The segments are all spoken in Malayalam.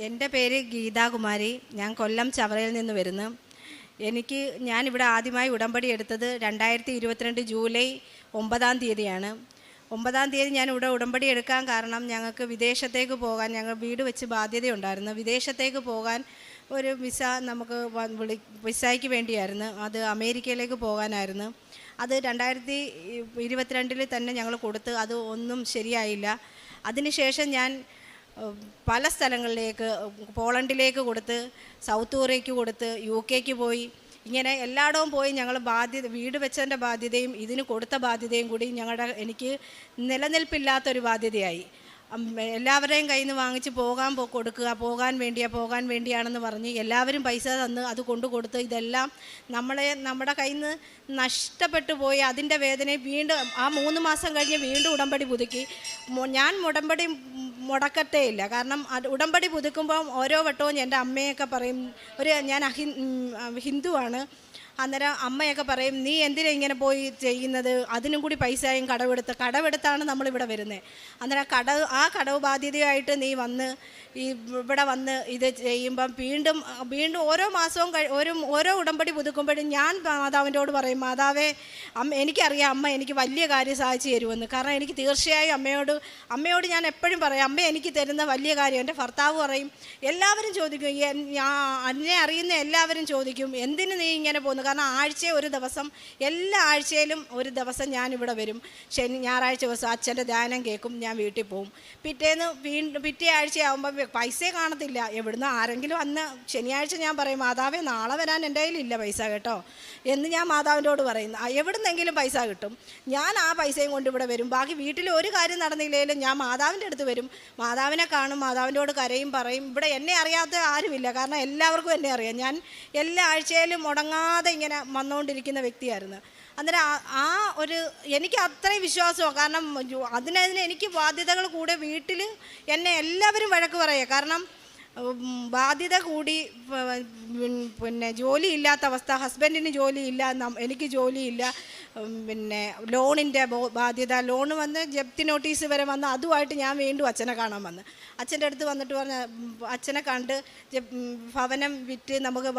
എന്റെ പേര് ഗീതാകുമാരി. ഞാൻ കൊല്ലം ചവറയിൽ നിന്ന് വരുന്നു. എനിക്ക് ഞാനിവിടെ ആദ്യമായി ഉടമ്പടി എടുത്തത് രണ്ടായിരത്തി ഇരുപത്തിരണ്ട് ജൂലൈ ഒമ്പതാം തീയതിയാണ്. ഒമ്പതാം തീയതി ഞാൻ ഇവിടെ ഉടമ്പടി എടുക്കാൻ കാരണം ഞങ്ങൾക്ക് വിദേശത്തേക്ക് പോകാൻ ഞങ്ങൾ വീട് വെച്ച് ബാധ്യതയുണ്ടായിരുന്നു. വിദേശത്തേക്ക് പോകാൻ ഒരു വിസ നമുക്ക് വിളി വിസയ്ക്ക് വേണ്ടിയായിരുന്നു. അത് അമേരിക്കയിലേക്ക് പോകാനായിരുന്നു. അത് രണ്ടായിരത്തി ഇരുപത്തിരണ്ടിൽ തന്നെ ഞങ്ങൾ കൊടുത്ത് അത് ഒന്നും ശരിയായില്ല. അതിനുശേഷം ഞാൻ പല സ്ഥലങ്ങളിലേക്ക് പോളണ്ടിലേക്ക് കൊടുത്ത് സൗത്ത് കൊറിയയ്ക്ക് കൊടുത്ത് യു കെക്ക് പോയി. ഇങ്ങനെ എല്ലായിടവും പോയി ഞങ്ങൾ ബാധ്യത വീട് വെച്ചതിന്റെ ബാധ്യതയും ഇതിന് കൊടുത്ത ബാധ്യതയും കൂടി ഞങ്ങളുടെ എനിക്ക് നിലനിൽപ്പില്ലാത്തൊരു ബാധ്യതയായി. എല്ലാവരുടെയും കയ്യിൽ നിന്ന് വാങ്ങിച്ച് പോകാൻ കൊടുക്കുക പോകാൻ വേണ്ടിയാ പോകാൻ വേണ്ടിയാണെന്ന് പറഞ്ഞ് എല്ലാവരും പൈസ തന്ന് അത് കൊണ്ടു കൊടുത്ത് ഇതെല്ലാം നമ്മളെ നമ്മുടെ കയ്യിൽ നിന്ന് നഷ്ടപ്പെട്ടു പോയി അതിന്റെ വേദനയെ വീണ്ടും ആ മൂന്ന് മാസം കഴിഞ്ഞ് വീണ്ടും ഉടമ്പടി പുതുക്കി. ഞാൻ ഉടമ്പടി മുടക്കത്തേ ഇല്ല. കാരണം ഉടമ്പടി പുതുക്കുമ്പം ഓരോ വട്ടവും എന്റെ അമ്മയൊക്കെ പറയും ഒരു ഞാൻ അഹി ഹിന്ദുവാണ് അന്നേരം അമ്മയൊക്കെ പറയും നീ എന്തിനാ ഇങ്ങനെ പോയി ചെയ്യുന്നത്? അതിനും കൂടി പൈസയും കടവെടുത്ത് കടവെടുത്താണ് നമ്മളിവിടെ വരുന്നത് അന്നേരം കടവ് ആ കടവ് ബാധ്യതയായിട്ട് നീ വന്ന് ഈ ഇവിടെ വന്ന് ഇത് ചെയ്യുമ്പം വീണ്ടും വീണ്ടും ഓരോ മാസവും കഴി ഓരോ ഉടമ്പടി പുതുക്കുമ്പോഴും ഞാൻ മാതാവിന്റെോട് പറയും മാതാവേ അമ്മ എനിക്കറിയാം അമ്മ എനിക്ക് വലിയ കാര്യം സാധിച്ചു തരുമെന്ന്. കാരണം എനിക്ക് തീർച്ചയായും അമ്മയോട് അമ്മയോട് ഞാൻ എപ്പോഴും പറയും അമ്മ എനിക്ക് തരുന്ന വലിയ കാര്യം. എന്റെ ഭർത്താവ് പറയും എല്ലാവരും ചോദിക്കും "എൻ- ഞാൻ എന്നെ അറിയുന്ന എല്ലാവരും ചോദിക്കും എന്തിന് നീ ഇങ്ങനെ പോകുന്നു? കാരണം ആഴ്ച ഒരു ദിവസം എല്ലാ ആഴ്ചയിലും ഒരു ദിവസം ഞാനിവിടെ വരും. ശനി ഞായറാഴ്ച ദിവസം അച്ഛന്റെ ധ്യാനം കേൾക്കും ഞാൻ വീട്ടിൽ പോകും പിറ്റേന്ന് വീണ്ടും പിറ്റേ ആഴ്ച ആകുമ്പോൾ പൈസ കാണത്തില്ല. എവിടുന്ന് ആരെങ്കിലും അന്ന് ശനിയാഴ്ച ഞാൻ പറയും മാതാവേ നാളെ വരാൻ എന്റെ കയ്യിലില്ല പൈസ കേട്ടോ. എന്ന് ഞാൻ മാതാവിനോട് പറയുന്നു "ആ, എവിടുന്നെങ്കിലും പൈസ കിട്ടും. ഞാൻ ആ പൈസയും കൊണ്ട് ഇവിടെ വരും. ബാക്കി വീട്ടിൽ ഒരു കാര്യം നടന്നില്ലെങ്കിലും ഞാൻ മാതാവിന്റെ അടുത്ത് വരും. മാതാവിനെ കാണും മാതാവിനോട് കരയും പറയും. ഇവിടെ എന്നെ അറിയാത്ത ആരുമില്ല. കാരണം എല്ലാവർക്കും എന്നെ അറിയാം. ഞാൻ എല്ലാ ആഴ്ചയിലും മുടങ്ങാതെ ഇങ്ങനെ വന്നുകൊണ്ടിരിക്കുന്ന വ്യക്തിയായിരുന്നു. അന്നേരം ആ- ഒരു എനിക്ക് അത്രയും വിശ്വാസമാണ് കാരണം അതിനെ അതിനതിന് എനിക്ക് ബാധ്യതകൾ കൂടെ വീട്ടിൽ എന്നെ എല്ലാവരും വഴക്ക് പറയുക. കാരണം ബാധ്യത കൂടി പിന്നെ ജോലിയില്ലാത്ത അവസ്ഥ ഹസ്ബൻഡിന് ജോലിയില്ല എനിക്ക് ജോലിയില്ല പിന്നെ ലോണിന്റെ ബാധ്യത. ലോൺ വന്ന് ജപ്തി നോട്ടീസ് വരെ വന്ന് അതുമായിട്ട് ഞാൻ വീണ്ടും അച്ഛനെ കാണാൻ വന്ന്. അച്ഛന്റെ അടുത്ത് വന്നിട്ട് പറഞ്ഞ അച്ഛനെ കണ്ട് ഭവനം വിറ്റ് നമുക്ക്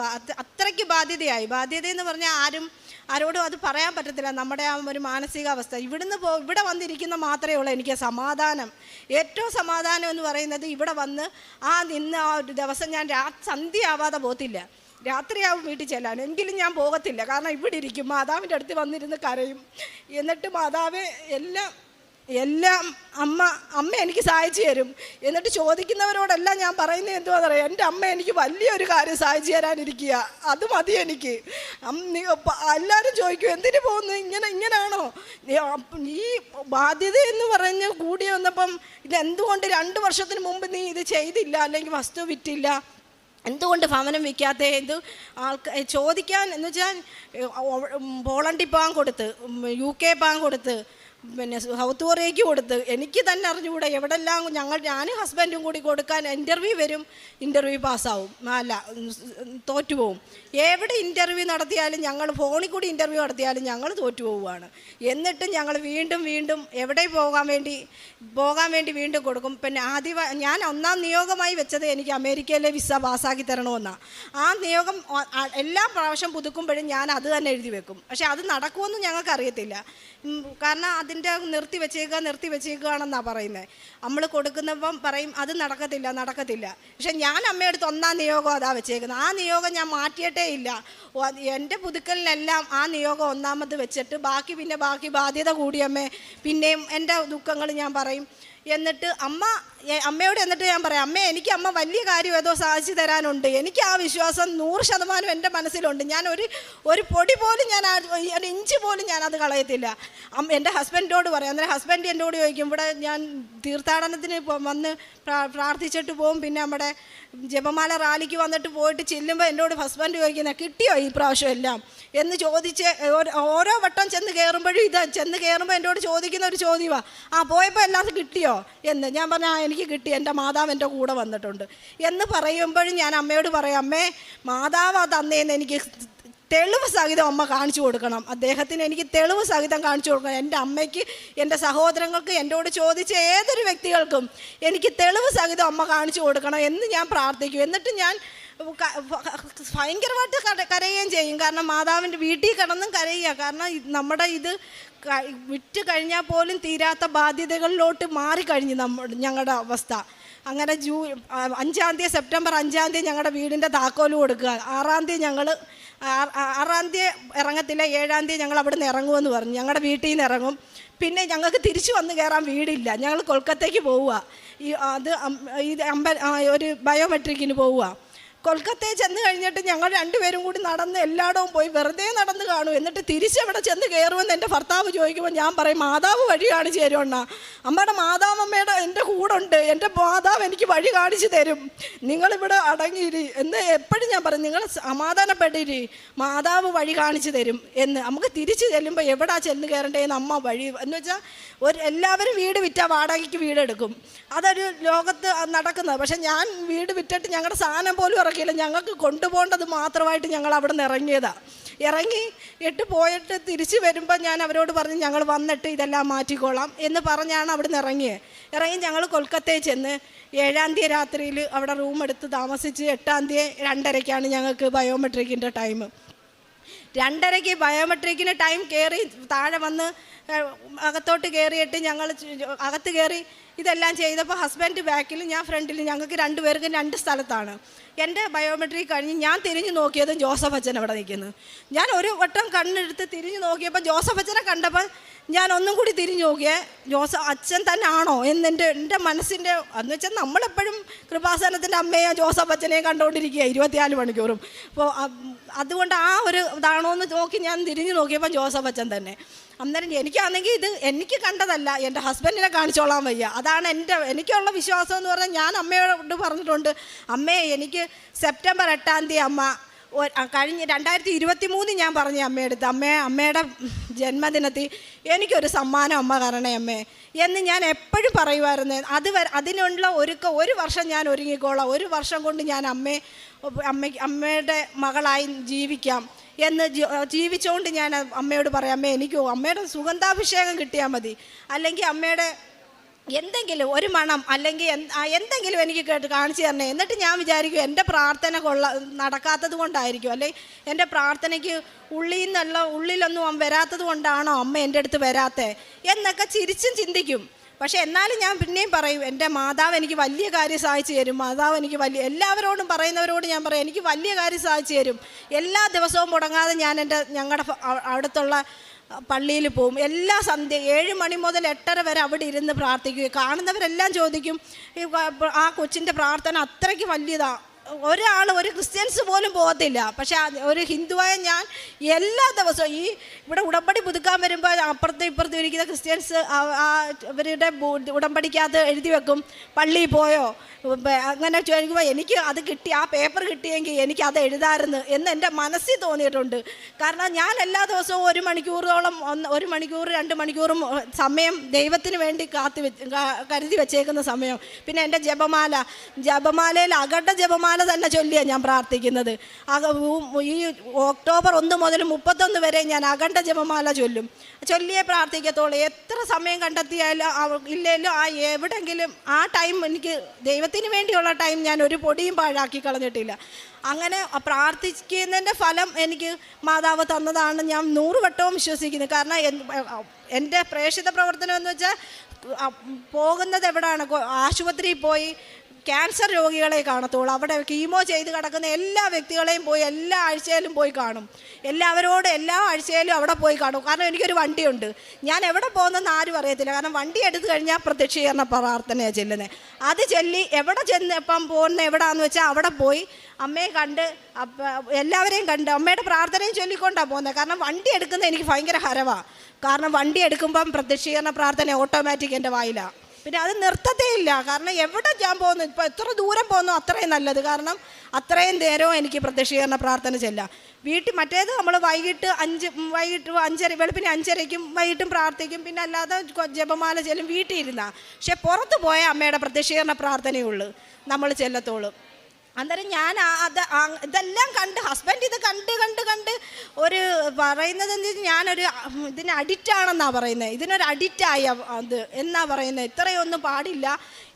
അത്രയ്ക്ക് ബാധ്യതയായി. ബാധ്യതയെന്ന് പറഞ്ഞാൽ ആരും ആരോടും അത് പറയാൻ പറ്റത്തില്ല. നമ്മുടെ ആ ഒരു മാനസികാവസ്ഥ. ഇവിടുന്ന് പോ ഇവിടെ വന്നിരിക്കുന്ന മാത്രമേ ഉള്ളൂ എനിക്ക് സമാധാനം. ഏറ്റവും സമാധാനം എന്ന് പറയുന്നത് ഇവിടെ വന്ന് ആ നിന്ന് ആ ഒരു ദിവസം ഞാൻ രാ സന്ധ്യയാവാതെ പോകത്തില്ല. രാത്രിയാവും വീട്ടിൽ ചെല്ലാൻ. എങ്കിലും ഞാൻ പോകത്തില്ല. കാരണം ഇവിടെ ഇരിക്കും. മാതാവിന്റെ അടുത്ത് വന്നിരുന്ന് കരയും. എന്നിട്ട് മാതാവ് എല്ലാം എല്ലാം അമ്മ അമ്മ എനിക്ക് സഹായിച്ചു തരും. എന്നിട്ട് ചോദിക്കുന്നവരോടെല്ലാം ഞാൻ പറയുന്നത് എന്തുവാ പറയാം എന്റെ അമ്മ എനിക്ക് വലിയൊരു കാര്യം സഹായിച്ചു തരാനിരിക്കുക. അത് മതി എനിക്ക്. എല്ലാവരും ചോദിക്കും എന്തിനു പോകുന്നു? ഇങ്ങനെ ഇങ്ങനാണോ? ഈ ബാധ്യത എന്ന് പറഞ്ഞ് കൂടി വന്നപ്പം ഇത് എന്തുകൊണ്ട് രണ്ട് വർഷത്തിന് മുമ്പ് നീ ഇത് ചെയ്തില്ല? അല്ലെങ്കിൽ വസ്തു വിറ്റില്ല? എന്തുകൊണ്ട് ഭവനം വിൽക്കാത്ത എന്ത് ആൾക്ക് ചോദിക്കാൻ എന്ന് വെച്ചാൽ പോളണ്ടിൽ പോകാൻ കൊടുത്ത് യു കെ പോകാൻ കൊടുത്ത് പിന്നെ സൗത്ത് കൊറിയയ്ക്ക് കൊടുത്ത്. എനിക്ക് തന്നെ അറിഞ്ഞുകൂടെ എവിടെല്ലാം ഞങ്ങൾ ഞാനും ഹസ്ബൻഡും കൂടി കൊടുക്കാൻ ഇന്റർവ്യൂ വരും ഇന്റർവ്യൂ പാസ്സാവും അല്ല തോറ്റുപോകും എവിടെ ഇന്റർവ്യൂ നടത്തിയാലും ഞങ്ങൾ ഫോണിൽ കൂടി ഇന്റർവ്യൂ നടത്തിയാലും ഞങ്ങൾ തോറ്റു പോവുകയാണ് എന്നിട്ടും ഞങ്ങൾ വീണ്ടും വീണ്ടും എവിടെ പോകാൻ വേണ്ടി പോകാൻ വേണ്ടി വീണ്ടും കൊടുക്കും. പിന്നെ ആദ്യ ഞാൻ ഒന്നാം നിയോഗമായി വെച്ചത് എനിക്ക് അമേരിക്കയിലെ വിസ പാസ്സാക്കി തരണമെന്നാണ് ആ നിയോഗം എല്ലാ പ്രാവശ്യം പുതുക്കുമ്പോഴും ഞാൻ അത് തന്നെ എഴുതി വെക്കും. പക്ഷേ അത് നടക്കുമെന്ന് ഞങ്ങൾക്കറിയത്തില്ല. കാരണം അതിന്റെ നിർത്തി വെച്ചേക്കുക നിർത്തി വെച്ചേക്കുകയാണെന്നാണ് പറയുന്നത് നമ്മൾ കൊടുക്കുന്നപ്പം പറയും അത് നടക്കത്തില്ല നടക്കത്തില്ല. പക്ഷെ ഞാൻ അമ്മയടുത്ത് ഒന്നാം നിയോഗം അതാ വെച്ചേക്കുന്നത് ആ നിയോഗം ഞാൻ മാറ്റിയിട്ടേ ഇല്ല. എന്റെ പുതുക്കലിനെല്ലാം ആ നിയോഗം ഒന്നാമത് വെച്ചിട്ട് ബാക്കി പിന്നെ ബാക്കി ബാധ്യത കൂടിയമ്മേ പിന്നെയും എന്റെ ദുഃഖങ്ങൾ ഞാൻ പറയും. എന്നിട്ട് അമ്മ അമ്മയോട് എന്നിട്ട് ഞാൻ പറയാം അമ്മ എനിക്ക് അമ്മ വലിയ കാര്യം ഏതോ സാധിച്ചു തരാനുണ്ട്. എനിക്ക് ആ വിശ്വാസം നൂറ് ശതമാനം എന്റെ മനസ്സിലുണ്ട്. ഞാൻ ഒരു ഒരു പൊടി പോലും ഞാൻ ഒരു ഇഞ്ച് പോലും ഞാൻ അത് കളയത്തില്ല. എന്റെ ഹസ്ബൻഡിനോട് പറയാം. അന്നേരം ഹസ്ബൻഡ് എന്നോട് ചോദിക്കും ഇവിടെ ഞാൻ തീർത്ഥാടനത്തിന് വന്ന് പ്രാർത്ഥിച്ചിട്ട് പോകും പിന്നെ നമ്മുടെ ജപമാല റാലിക്ക് വന്നിട്ട് പോയിട്ട് ചെല്ലുമ്പോൾ എന്നോട് ഹസ്ബൻഡ് ചോദിക്കുന്നത് കിട്ടിയോ ഈ പ്രാവശ്യം എല്ലാം? എന്ന് ചോദിച്ച് ഓരോ വട്ടം ചെന്ന് കയറുമ്പോഴും ഇത് ചെന്ന് കയറുമ്പോൾ എന്നോട് ചോദിക്കുന്ന ഒരു ചോദ്യമാണ് ആ പോയപ്പോൾ എല്ലാവർക്കും കിട്ടിയോ? എന്ന്. ഞാൻ പറഞ്ഞു എനിക്ക് കിട്ടി. എന്റെ മാതാവ് എന്റെ കൂടെ വന്നിട്ടുണ്ട്. എന്ന് പറയുമ്പോഴും ഞാൻ അമ്മയോട് പറയും അമ്മേ മാതാവ് തന്നേന്ന് എനിക്ക് തെളിവ് സഹിതം അമ്മ കാണിച്ചു കൊടുക്കണം. അദ്ദേഹത്തിന് എനിക്ക് തെളിവ് സഹിതം കാണിച്ചു കൊടുക്കണം. എന്റെ അമ്മയ്ക്ക് എന്റെ സഹോദരങ്ങൾക്ക് എന്നോട് ചോദിച്ച ഏതൊരു വ്യക്തികൾക്കും എനിക്ക് തെളിവ് സഹിതം അമ്മ കാണിച്ചു കൊടുക്കണം എന്ന് ഞാൻ പ്രാർത്ഥിക്കും. എന്നിട്ട് ഞാൻ ഭയങ്കരമായിട്ട് കര- കരയുകയും ചെയ്യും. കാരണം മാതാവിന്റെ വീട്ടിൽ കിടന്നും കരയുക. കാരണം നമ്മുടെ ഇത് വിറ്റ് കഴിഞ്ഞാൽ പോലും തീരാത്ത ബാധ്യതകളിലോട്ട് മാറിക്കഴിഞ്ഞു നമ്മൾ ഞങ്ങളുടെ അവസ്ഥ. അങ്ങനെ ജൂ അഞ്ചാം തീയതി സെപ്റ്റംബർ അഞ്ചാം തീയതി ഞങ്ങളുടെ വീടിന്റെ താക്കോൽ കൊടുക്കുക. ആറാം തീയതി ഞങ്ങൾ ആറാം തീയതി ഇറങ്ങത്തില്ല. ഏഴാം തീയതി ഞങ്ങൾ അവിടെ നിന്ന് ഇറങ്ങുമെന്ന് പറഞ്ഞു. ഞങ്ങളുടെ വീട്ടിൽ നിന്ന് ഇറങ്ങും. പിന്നെ ഞങ്ങൾക്ക് തിരിച്ചു വന്ന് കയറാൻ വീടില്ല. ഞങ്ങൾ കൊൽക്കത്തേക്ക് പോവുക. ഈ അത് ഇത് അമ്പ ഒരു ബയോമെട്രിക്കിന് പോവുക. കൊൽക്കത്തയിൽ ചെന്ന് കഴിഞ്ഞിട്ട് ഞങ്ങൾ രണ്ടുപേരും കൂടി നടന്ന് എല്ലായിടവും പോയി വെറുതെ നടന്ന് കാണും. എന്നിട്ട് തിരിച്ചവിടെ ചെന്ന് കയറുമെന്ന് എന്റെ ഭർത്താവ് ചോദിക്കുമ്പോൾ ഞാൻ പറയും മാതാവ് വഴി കാണിച്ചു തരുമെണ്ണ അമ്മയുടെ മാതാവ് അമ്മയുടെ എന്റെ കൂടെ ഉണ്ട് എന്റെ മാതാവ് എനിക്ക് വഴി കാണിച്ചു തരും. നിങ്ങളിവിടെ അടങ്ങിയിരി. എന്ന് എപ്പോഴും ഞാൻ പറയും നിങ്ങൾ സമാധാനപ്പെട്ടിരി മാതാവ് വഴി കാണിച്ചു തരും. എന്ന് നമുക്ക് തിരിച്ചു ചെല്ലുമ്പോൾ എവിടാ ചെന്ന് കയറേണ്ടതെന്ന് അമ്മ വഴി എന്ന് വെച്ചാൽ ഒരു എല്ലാവരും വീട് വിറ്റാൽ വാടകയ്ക്ക് വീടെടുക്കും. അതൊരു ലോകത്ത് നടക്കുന്നത്. പക്ഷേ ഞാൻ വീട് വിറ്റിട്ട് ഞങ്ങളുടെ സാധനം പോലും ഇറക്കിയില്ല ഞങ്ങൾക്ക് കൊണ്ടുപോകേണ്ടത് മാത്രമായിട്ട് ഞങ്ങൾ അവിടെ നിന്ന് ഇറങ്ങിയതാണ് ഇറങ്ങി ഇട്ട് പോയിട്ട് തിരിച്ച് വരുമ്പോൾ ഞാൻ അവരോട് പറഞ്ഞു ഞങ്ങൾ വന്നിട്ട് ഇതെല്ലാം മാറ്റിക്കോളാം എന്ന് പറഞ്ഞാണ് അവിടെ നിന്ന് ഇറങ്ങിയത് ഇറങ്ങി ഞങ്ങൾ കൊൽക്കത്തയിൽ ചെന്ന് ഏഴാം തീയതി രാത്രിയിൽ അവിടെ റൂം എടുത്ത് താമസിച്ച് എട്ടാം തീയതി രണ്ടരയ്ക്കാണ് ഞങ്ങൾക്ക് ബയോമെട്രിക്കിന്റെ ടൈം. രണ്ടരയ്ക്ക് ബയോമെട്രിക്കിന് ടൈം കയറി താഴെ വന്ന് അകത്തോട്ട് കയറിയിട്ട് ഞങ്ങൾ അകത്ത് കയറി ഇതെല്ലാം ചെയ്തപ്പോൾ ഹസ്ബൻഡ് ബാക്കിൽ ഞാൻ ഫ്രണ്ടിൽ ഞങ്ങൾക്ക് രണ്ടുപേർക്കും രണ്ട് സ്ഥലത്താണ്. എന്റെ ബയോമെട്രിക് കഴിഞ്ഞ് ഞാൻ തിരിഞ്ഞു നോക്കിയതും ജോസഫ് അച്ഛൻ അവിടെ നിൽക്കുന്നു. ഞാൻ ഒരു വട്ടം കണ്ണെടുത്ത് തിരിഞ്ഞു നോക്കിയപ്പോൾ ജോസഫ് അച്ഛനെ കണ്ടപ്പോൾ ഞാൻ ഒന്നും കൂടി തിരിഞ്ഞു നോക്കിയേ ജോസഫ് അച്ഛൻ തന്നെ ആണോ എന്നെന്റെ എന്റെ എന്റെ മനസ്സിന്റെ എന്ന് വെച്ചാൽ നമ്മളെപ്പോഴും കൃപാസനത്തിന്റെ അമ്മയെ ജോസഫ് അച്ഛനെയും കണ്ടുകൊണ്ടിരിക്കുക ഇരുപത്തിനാല് മണിക്കൂറും. അപ്പോൾ അതുകൊണ്ട് ആ ഒരു ഇതാണോ എന്ന് നോക്കി ഞാൻ തിരിഞ്ഞു നോക്കിയപ്പോൾ ജോസഫ് അച്ഛൻ തന്നെ. അന്നേരം എനിക്കാണെങ്കിൽ ഇത് എനിക്ക് കണ്ടതല്ല എന്റെ ഹസ്ബൻഡിനെ കാണിച്ചോളാൻ വയ്യ. അതാണ് എന്റെ എനിക്കുള്ള വിശ്വാസം എന്ന് പറഞ്ഞാൽ ഞാൻ അമ്മയോട് പറഞ്ഞിട്ടുണ്ട് അമ്മേ എനിക്ക് സെപ്റ്റംബർ എട്ടാം തീയതി അമ്മ കഴിഞ്ഞ് രണ്ടായിരത്തി ഇരുപത്തി മൂന്ന് ഞാൻ പറഞ്ഞു അമ്മയെടുത്ത് അമ്മേ അമ്മയുടെ ജന്മദിനത്തിൽ എനിക്കൊരു സമ്മാനം അമ്മ തരണേ അമ്മേ എന്ന് ഞാൻ എപ്പോഴും പറയുമായിരുന്നു. അത് അതിനുള്ള ഒരുക്ക ഒരു വർഷം ഞാൻ ഒരുങ്ങിക്കോളാം. ഒരു വർഷം കൊണ്ട് ഞാൻ അമ്മയെ അമ്മയ്ക്ക് അമ്മയുടെ മകളായി ജീവിക്കാം എന്ന് ജീവിച്ചുകൊണ്ട് ഞാൻ അമ്മയോട് പറയാം അമ്മ എനിക്ക് അമ്മയുടെ സുഗന്ധാഭിഷേകം കിട്ടിയാൽ മതി. അല്ലെങ്കിൽ അമ്മയുടെ എന്തെങ്കിലും ഒരു മണം അല്ലെങ്കിൽ എന്തെങ്കിലും എനിക്ക് കേട്ട് കാണിച്ചു തരണേ. എന്നിട്ട് ഞാൻ വിചാരിക്കും എന്റെ പ്രാർത്ഥന കൊള്ള നടക്കാത്തത് കൊണ്ടായിരിക്കും. അല്ലെങ്കിൽ എന്റെ പ്രാർത്ഥനയ്ക്ക് ഉള്ളിൽ നിന്നല്ല ഉള്ളിലൊന്നും വരാത്തത് കൊണ്ടാണോ അമ്മ എന്റെ അടുത്ത് വരാത്തേ എന്നൊക്കെ ചിരിച്ചും ചിന്തിക്കും. പക്ഷെ എന്നാലും ഞാൻ പിന്നെയും പറയും എന്റെ മാതാവ് എനിക്ക് വലിയ കാര്യം സഹായിച്ചു തരും. മാതാവ് എനിക്ക് വലിയ എല്ലാവരോടും പറയുന്നവരോട് ഞാൻ പറയും എനിക്ക് വലിയ കാര്യം സഹായിച്ചു തരും. എല്ലാ ദിവസവും മുടങ്ങാതെ ഞാൻ എന്റെ ഞങ്ങളുടെ അടുത്തുള്ള പള്ളിയിൽ പോവും. എല്ലാ സന്ധ്യ ഏഴ് മണി മുതൽ എട്ടര വരെ അവിടെ ഇരുന്ന് പ്രാർത്ഥിക്കുകയും കാണുന്നവരെല്ലാം ചോദിക്കും ആ കൊച്ചിന്റെ പ്രാർത്ഥന അത്രയ്ക്ക് വലിയതാ. ഒരാൾ ഒരു ക്രിസ്ത്യൻസ് പോലും പോകത്തില്ല. പക്ഷേ ഒരു ഹിന്ദുവായ ഞാൻ എല്ലാ ദിവസവും ഈ ഇവിടെ ഉടമ്പടി പുതുക്കാൻ വരുമ്പോൾ അപ്പുറത്തും ഇപ്പുറത്തും ഇരിക്കുന്ന ക്രിസ്ത്യൻസ് അവരുടെ ഉടമ്പടിക്കകത്ത് എഴുതി വെക്കും. പള്ളിയിൽ പോയോ? അങ്ങനെ ചോദിക്കുമ്പോൾ എനിക്ക് അത് കിട്ടി ആ പേപ്പർ കിട്ടിയെങ്കിൽ എനിക്ക് അത് എഴുതാമായിരുന്നു എന്ന് എന്റെ മനസ്സിൽ തോന്നിയിട്ടുണ്ട്. കാരണം ഞാൻ എല്ലാ ദിവസവും ഒരു മണിക്കൂറോളം ഒന്ന് ഒരു മണിക്കൂർ രണ്ട് മണിക്കൂറും സമയം ദൈവത്തിന് വേണ്ടി കാത്തു കരുതി വെച്ചേക്കുന്ന സമയം. പിന്നെ എന്റെ ജപമാല. ജപമാലയിൽ അകട്ട ജപമാല തന്നെ ചൊല്ലിയാണ് ഞാൻ പ്രാർത്ഥിക്കുന്നത്. ഈ ഒക്ടോബർ ഒന്ന് മുതൽ മുപ്പത്തൊന്ന് വരെ ഞാൻ അഖണ്ഡ ജപമാല ചൊല്ലും. ചൊല്ലിയേ പ്രാർത്ഥിക്കത്തുള്ളൂ. എത്ര സമയം കണ്ടെത്തിയാലും ഇല്ലെങ്കിലും ആ എവിടെങ്കിലും ആ ടൈം എനിക്ക് ദൈവത്തിന് വേണ്ടിയുള്ള ടൈം ഞാൻ ഒരു പൊടിയും പാഴാക്കി കളഞ്ഞിട്ടില്ല. അങ്ങനെ പ്രാർത്ഥിക്കുന്നതിന്റെ ഫലം എനിക്ക് മാതാവ് തന്നതാണ്. ഞാൻ നൂറ് വട്ടവും വിശ്വസിക്കുന്നത് കാരണം എന്റെ പ്രേക്ഷിത പ്രവർത്തനം എന്ന് വെച്ചാൽ പോകുന്നത് എവിടെയാണ് ആശുപത്രിയിൽ പോയി ക്യാൻസർ രോഗികളെ കാണത്തുള്ളൂ. അവിടെ കീമോ ചെയ്ത് കിടക്കുന്ന എല്ലാ വ്യക്തികളെയും പോയി എല്ലാ ആഴ്ചയിലും പോയി കാണും. എല്ലാവരോടും എല്ലാ ആഴ്ചയിലും അവിടെ പോയി കാണും. കാരണം എനിക്കൊരു വണ്ടിയുണ്ട്. ഞാൻ എവിടെ പോകുന്നെന്ന് ആരും അറിയത്തില്ല. കാരണം വണ്ടി എടുത്തു കഴിഞ്ഞാൽ പ്രത്യക്ഷീകരണ പ്രാർത്ഥനയാണ് ചെല്ലുന്നത് അത് ചെല്ലി എവിടെ ചെന്ന് എപ്പം പോകുന്ന എവിടെയാണെന്ന് വെച്ചാൽ അവിടെ പോയി അമ്മയെ കണ്ട് എല്ലാവരെയും കണ്ട് അമ്മയുടെ പ്രാർത്ഥനയും ചൊല്ലിക്കൊണ്ടാണ് പോകുന്നത് കാരണം വണ്ടി എടുക്കുന്നത് എനിക്ക് ഭയങ്കര ഹരവാണ് കാരണം വണ്ടി എടുക്കുമ്പം പ്രത്യക്ഷീകരണ പ്രാർത്ഥന ഓട്ടോമാറ്റിക് എന്റെ വായിലാണ് പിന്നെ അത് നിർത്തത്തേ ഇല്ല. കാരണം എവിടെ ഞാൻ പോകുന്നു? ഇപ്പോൾ എത്ര ദൂരം പോകുന്നു അത്രയും നല്ലത്. കാരണം അത്രയും നേരവും എനിക്ക് പ്രത്യക്ഷീകരണ പ്രാർത്ഥന ചെല്ലാം. വീട്ടിൽ മറ്റേത് നമ്മൾ വൈകിട്ട് അഞ്ച് വൈകിട്ട് അഞ്ചര വെളുപ്പിന് അഞ്ചരയ്ക്കും വൈകിട്ടും പ്രാർത്ഥിക്കും. പിന്നെ അല്ലാതെ ജപമാല ചെല്ലും വീട്ടിൽ ഇരുന്നാ. പക്ഷെ പുറത്ത് പോയ അമ്മയുടെ പ്രത്യക്ഷീകരണ പ്രാർത്ഥനയുള്ളൂ നമ്മൾ ചെല്ലത്തോളൂ. അന്നേരം ഞാൻ അത് ഇതെല്ലാം കണ്ട് ഹസ്ബൻഡ് ഇത് കണ്ട് കണ്ട് കണ്ട് ഒരു പറയുന്നത് വെച്ചാൽ ഞാനൊരു ഇതിന് അഡിക്റ്റ് ആണെന്നാണ് പറയുന്നത് ഇതിനൊരു അഡിക്റ്റായ അത് എന്നാ പറയുന്നത് ഇത്രയൊന്നും പാടില്ല.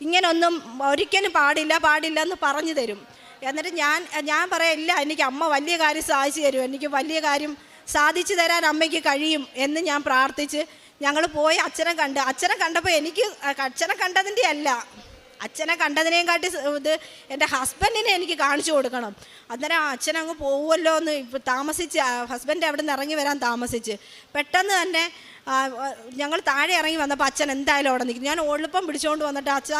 ഇങ്ങനൊന്നും ഒരിക്കലും പാടില്ല പാടില്ല എന്ന് പറഞ്ഞു തരും. എന്നിട്ട് ഞാൻ ഞാൻ പറയില്ല എനിക്ക് അമ്മ വലിയ കാര്യം സാധിച്ചു തരും. എനിക്ക് വലിയ കാര്യം സാധിച്ചു തരാൻ അമ്മയ്ക്ക് കഴിയും എന്ന് ഞാൻ പ്രാർത്ഥിച്ച് ഞങ്ങൾ പോയി അച്ഛനെ കണ്ട്. അച്ഛനെ കണ്ടപ്പോൾ എനിക്ക് അച്ഛനെ കണ്ടതിന്റെ അല്ല. അച്ഛനെ കണ്ടതിനേയും കാട്ടി ഇത് എന്റെ ഹസ്ബൻഡിനെ എനിക്ക് കാണിച്ചു കൊടുക്കണം. അന്നേരം അച്ഛൻ അങ്ങ് പോവുമല്ലോ എന്ന് ഇപ്പം താമസിച്ച് ഹസ്ബൻഡ് അവിടെ നിന്ന് ഇറങ്ങി വരാൻ താമസിച്ച്. പെട്ടെന്ന് തന്നെ ഞങ്ങൾ താഴെ ഇറങ്ങി വന്നപ്പോൾ അച്ഛൻ എന്തായാലും അവിടെ നിൽക്കും ഞാൻ ഒളിപ്പം പിടിച്ചുകൊണ്ട് വന്നിട്ട് അച്ഛ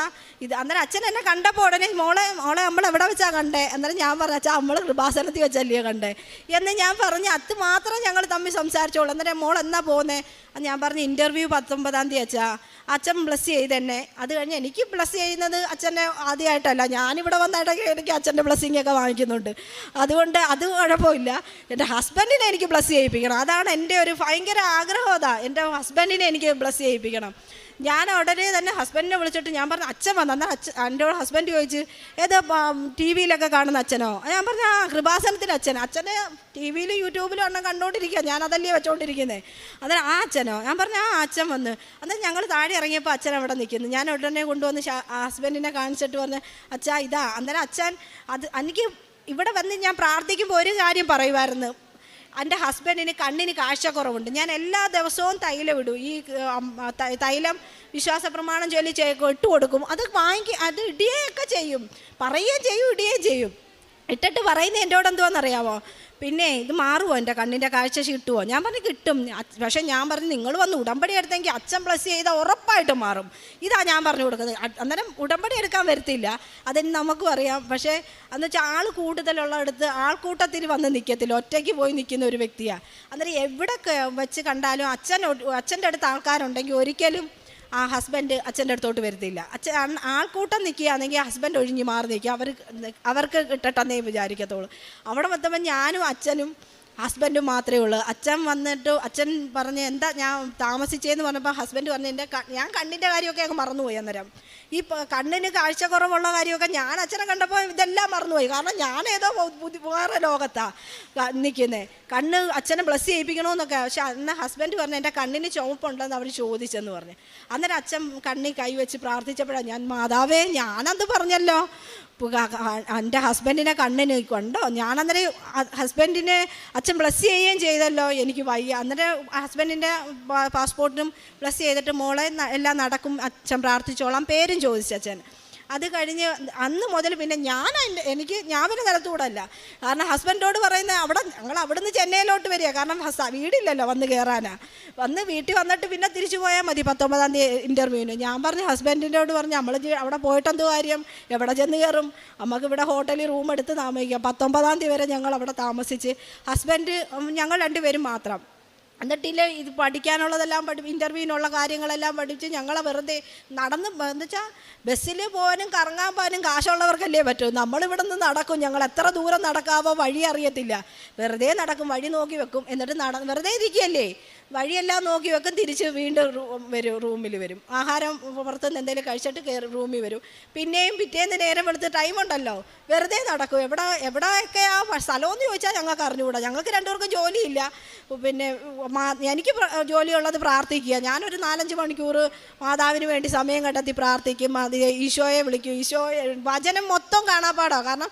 ഇത് അന്നേരം അച്ഛൻ എന്നെ കണ്ടപ്പോൾ ഉടനെ മോളെ മോളെ നമ്മൾ എവിടെ വെച്ചാൽ കണ്ടേ? അന്നേരം ഞാൻ പറഞ്ഞു അച്ഛാ നമ്മൾ കൃപാസനത്തിൽ വെച്ചല്ലേ കണ്ടേ? എന്ന് ഞാൻ പറഞ്ഞു അത് മാത്രം ഞങ്ങൾ തമ്മിൽ സംസാരിച്ചോളൂ. അന്നേരം മോൾ എന്നാ പോകുന്നേ ഞാൻ പറഞ്ഞു ഇന്റർവ്യൂ പത്തൊമ്പതാം തീയതി അച്ഛാ. അച്ഛൻ ബ്ലസ് ചെയ്തെന്നെ. അത് കഴിഞ്ഞ് എനിക്ക് ബ്ലസ് ചെയ്യുന്നത് അച്ഛന്റെ ആദ്യമായിട്ടല്ല ഞാനിവിടെ വന്നായിട്ടൊക്കെ എനിക്ക് അച്ഛന്റെ ബ്ലസ്സിങ് ഒക്കെ വാങ്ങിക്കുന്നുണ്ട്. അതുകൊണ്ട് അത് കുഴപ്പമില്ല. എന്റെ ഹസ്ബൻഡിനെ എനിക്ക് ബ്ലസ് ചെയ്യിപ്പിക്കണം. അതാണ് എന്റെ ഒരു ഭയങ്കര ആഗ്രഹം അതാ. എന്റെ ഹസ്ബൻഡിനെ എനിക്ക് ബ്ലസ് ചെയ്യിപ്പിക്കണം. ഞാൻ ഉടനെ തന്നെ ഹസ്ബൻഡിനെ വിളിച്ചിട്ട് ഞാൻ പറഞ്ഞു അച്ഛൻ വന്നു. എന്നാൽ അച്ഛൻ എന്റെ ഹസ്ബൻഡ് ചോദിച്ച് ഏത് ടി വിയിലൊക്കെ കാണുന്ന അച്ഛനോ? ഞാൻ പറഞ്ഞു ആ കൃപാസനത്തിന്റെ അച്ഛൻ. അച്ഛനെ ടി വിയിലും യൂട്യൂബിലും എണ്ണം കണ്ടുകൊണ്ടിരിക്കുക ഞാൻ അതല്ലേ വെച്ചോണ്ടിരിക്കുന്നത് അന്നേരം ആ അച്ഛനോ? ഞാൻ പറഞ്ഞു ആ അച്ഛൻ വന്ന്. അന്നേരം ഞങ്ങൾ താഴെ ഇറങ്ങിയപ്പോൾ അച്ഛൻ അവിടെ നിൽക്കുന്നു ഞാൻ ഉടനെ കൊണ്ടുവന്ന് ഹസ്ബൻഡിനെ കാണിച്ചിട്ട് പറഞ്ഞ് അച്ഛാ ഇതാ. അന്നേരം അച്ഛൻ അത് എനിക്ക് ഇവിടെ വന്ന് ഞാൻ പ്രാർത്ഥിക്കുമ്പോൾ ഒരു കാര്യം പറയുമായിരുന്നു എന്റെ ഹസ്ബൻഡിന് കണ്ണിന് കാഴ്ചക്കുറവുണ്ട്. ഞാൻ എല്ലാ ദിവസവും തൈലം ഇടും. ഈ തൈലം വിശ്വാസ പ്രമാണം ചൊല്ലി ഇട്ട് കൊടുക്കും അത് വാങ്ങി അത് ഇടുകയൊക്കെ ചെയ്യും. പറയുകയും ചെയ്യും ഇടുകയും ചെയ്യും. ഇട്ടിട്ട് പറയുന്നത് എന്നോട് എന്തുവാണെന്നറിയാമോ പിന്നെ ഇത് മാറുമോ എന്റെ കണ്ണിന്റെ കാഴ്ച കിട്ടുമോ ഞാൻ പറഞ്ഞു കിട്ടും. പക്ഷെ ഞാൻ പറഞ്ഞു നിങ്ങൾ വന്ന് ഉടമ്പടി എടുത്തെങ്കിൽ അച്ഛൻ പ്ലസ് ചെയ്താൽ ഉറപ്പായിട്ട് മാറും. ഇതാ ഞാൻ പറഞ്ഞു കൊടുക്കുന്നത്. അന്നേരം ഉടമ്പടി എടുക്കാൻ വരത്തില്ല. അതിന് നമുക്കും അറിയാം. പക്ഷേ എന്ന് വെച്ചാൽ ആൾ കൂടുതലുള്ളിടത്ത് ആൾക്കൂട്ടത്തിൽ വന്ന് നിൽക്കത്തില്ല ഒറ്റയ്ക്ക് പോയി നിൽക്കുന്ന ഒരു വ്യക്തിയാണ് അന്നേരം എവിടെ വെച്ച് കണ്ടാലും അച്ഛൻ അച്ഛന്റെ അടുത്ത് ആൾക്കാരുണ്ടെങ്കിൽ ഒരിക്കലും ആ ഹസ്ബൻഡ് അച്ഛന്റെ അടുത്തോട്ട് വരത്തില്ല. അച്ഛൻ ആൾക്കൂട്ടം നിൽക്കുകയാണെങ്കിൽ ഹസ്ബൻഡ് ഒഴിഞ്ഞ് മാറി നിൽക്കുക അവർ അവർക്ക് കിട്ടട്ടെന്നേ വിചാരിക്കത്തുള്ളൂ. അവിടെ മൊത്തം ഞാനും അച്ഛനും ഹസ്ബൻഡും മാത്രമേ ഉള്ളൂ. അച്ഛൻ വന്നിട്ട് അച്ഛൻ പറഞ്ഞ് എന്താ ഞാൻ താമസിച്ചേന്ന് പറഞ്ഞപ്പോൾ ഹസ്ബൻഡ് പറഞ്ഞ് എന്റെ ഞാൻ കണ്ണിന്റെ കാര്യമൊക്കെ അങ്ങ് മറന്നുപോയി അന്നേരം. ഈ കണ്ണിന് കാഴ്ചക്കുറവുള്ള കാര്യമൊക്കെ ഞാൻ അച്ഛനെ കണ്ടപ്പോൾ ഇതെല്ലാം മറന്നുപോയി. കാരണം ഞാൻ ഏതോ വേറെ ലോകത്താണ് നിൽക്കുന്നത് കണ്ണ് അച്ഛനെ ബ്ലസ് ചെയ്യിപ്പിക്കണമെന്നൊക്കെ പക്ഷെ അന്ന് ഹസ്ബൻഡ് പറഞ്ഞു എന്റെ കണ്ണിന് ചുവപ്പുണ്ടെന്ന് അവർ ചോദിച്ചെന്ന് പറഞ്ഞു. അന്നേരം അച്ഛൻ കണ്ണിൽ കൈവച്ച് പ്രാർത്ഥിച്ചപ്പോഴാണ് ഞാൻ മാതാവേ ഞാനത് പറഞ്ഞല്ലോ എന്റെ ഹസ്ബൻഡിനെ കണ്ണിന് ഞാൻ ഞാനന്നേരം ഹസ്ബൻഡിനെ അച്ഛൻ ബ്ലസ് ചെയ്യുകയും ചെയ്തല്ലോ. എനിക്ക് വയ്യ. അന്നേരം ഹസ്ബൻഡിന്റെ പാസ്പോർട്ടിനും ബ്ലസ് ചെയ്തിട്ട് മോളെ എല്ലാം നടക്കും. അച്ഛൻ പ്രാർത്ഥിച്ചോളാം. പേരും ചോദിച്ചു അച്ഛൻ. അത് കഴിഞ്ഞ് അന്ന് മുതൽ പിന്നെ ഞാൻ എനിക്ക് ഞാൻ പിന്നെ നിലത്തൂടല്ല. കാരണം ഹസ്ബൻഡോട് പറയുന്നത് അവിടെ ഞങ്ങൾ അവിടുന്ന് ചെന്നൈയിലോട്ട് വരിക. കാരണം വീടില്ലല്ലോ വന്ന് കയറാനാ വന്ന് വീട്ടിൽ വന്നിട്ട് പിന്നെ തിരിച്ചു പോയാൽ മതി പത്തൊമ്പതാം തീയതി ഇന്റർവ്യൂവിന് ഞാൻ പറഞ്ഞു ഹസ്ബൻഡിനോട് പറഞ്ഞു നമ്മൾ അവിടെ പോയിട്ടെന്ത് കാര്യം? എവിടെ ചെന്ന് കയറും നമുക്ക് ഇവിടെ ഹോട്ടലിൽ റൂം എടുത്ത് താമസിക്കാം. പത്തൊമ്പതാം തീയതി വരെ ഞങ്ങൾ അവിടെ താമസിച്ച് ഹസ്ബൻഡ് ഞങ്ങൾ രണ്ടുപേരും മാത്രം. എന്നിട്ടില്ല ഇത് പഠിക്കാനുള്ളതെല്ലാം പഠി ഇന്റർവ്യൂവിനുള്ള കാര്യങ്ങളെല്ലാം പഠിച്ച് ഞങ്ങളെ വെറുതെ നടന്ന് എന്ന് വെച്ചാൽ ബസ്സിൽ പോകാനും കറങ്ങാൻ പോകാനും കാശുള്ളവർക്കല്ലേ പറ്റൂ. നമ്മളിവിടെ നിന്ന് നടക്കും. ഞങ്ങൾ എത്ര ദൂരം നടക്കാവോ വഴി അറിയത്തില്ല. വെറുതെ നടക്കും വഴി നോക്കി വെക്കും. എന്നിട്ട് നട വെറുതെ ഇരിക്കുകയല്ലേ? വഴിയെല്ലാം നോക്കി വെക്കും തിരിച്ച് വീണ്ടും വരും റൂമിൽ വരും. ആഹാരം പുറത്തുനിന്ന് എന്തെങ്കിലും കഴിച്ചിട്ട് കയറി റൂമിൽ വരും. പിന്നെയും പിറ്റേന്ന് നേരം എടുത്ത് ടൈം ഉണ്ടല്ലോ. വെറുതെ നടക്കും. എവിടെ എവിടെയൊക്കെ ആ സ്ഥലമെന്ന് ചോദിച്ചാൽ ഞങ്ങൾക്ക് അറിഞ്ഞുകൂടാ. ഞങ്ങൾക്ക് രണ്ടുപേർക്കും ജോലിയില്ല. പിന്നെ എനിക്ക് ജോലിയുള്ളത് പ്രാർത്ഥിക്കുക. ഞാനൊരു നാലഞ്ച് മണിക്കൂർ മാതാവിന് വേണ്ടി സമയം കണ്ടെത്തി പ്രാർത്ഥിക്കും. അത് ഈശോയെ വിളിക്കും. ഈശോ വചനം മൊത്തം കാണാപ്പാടോ കാരണം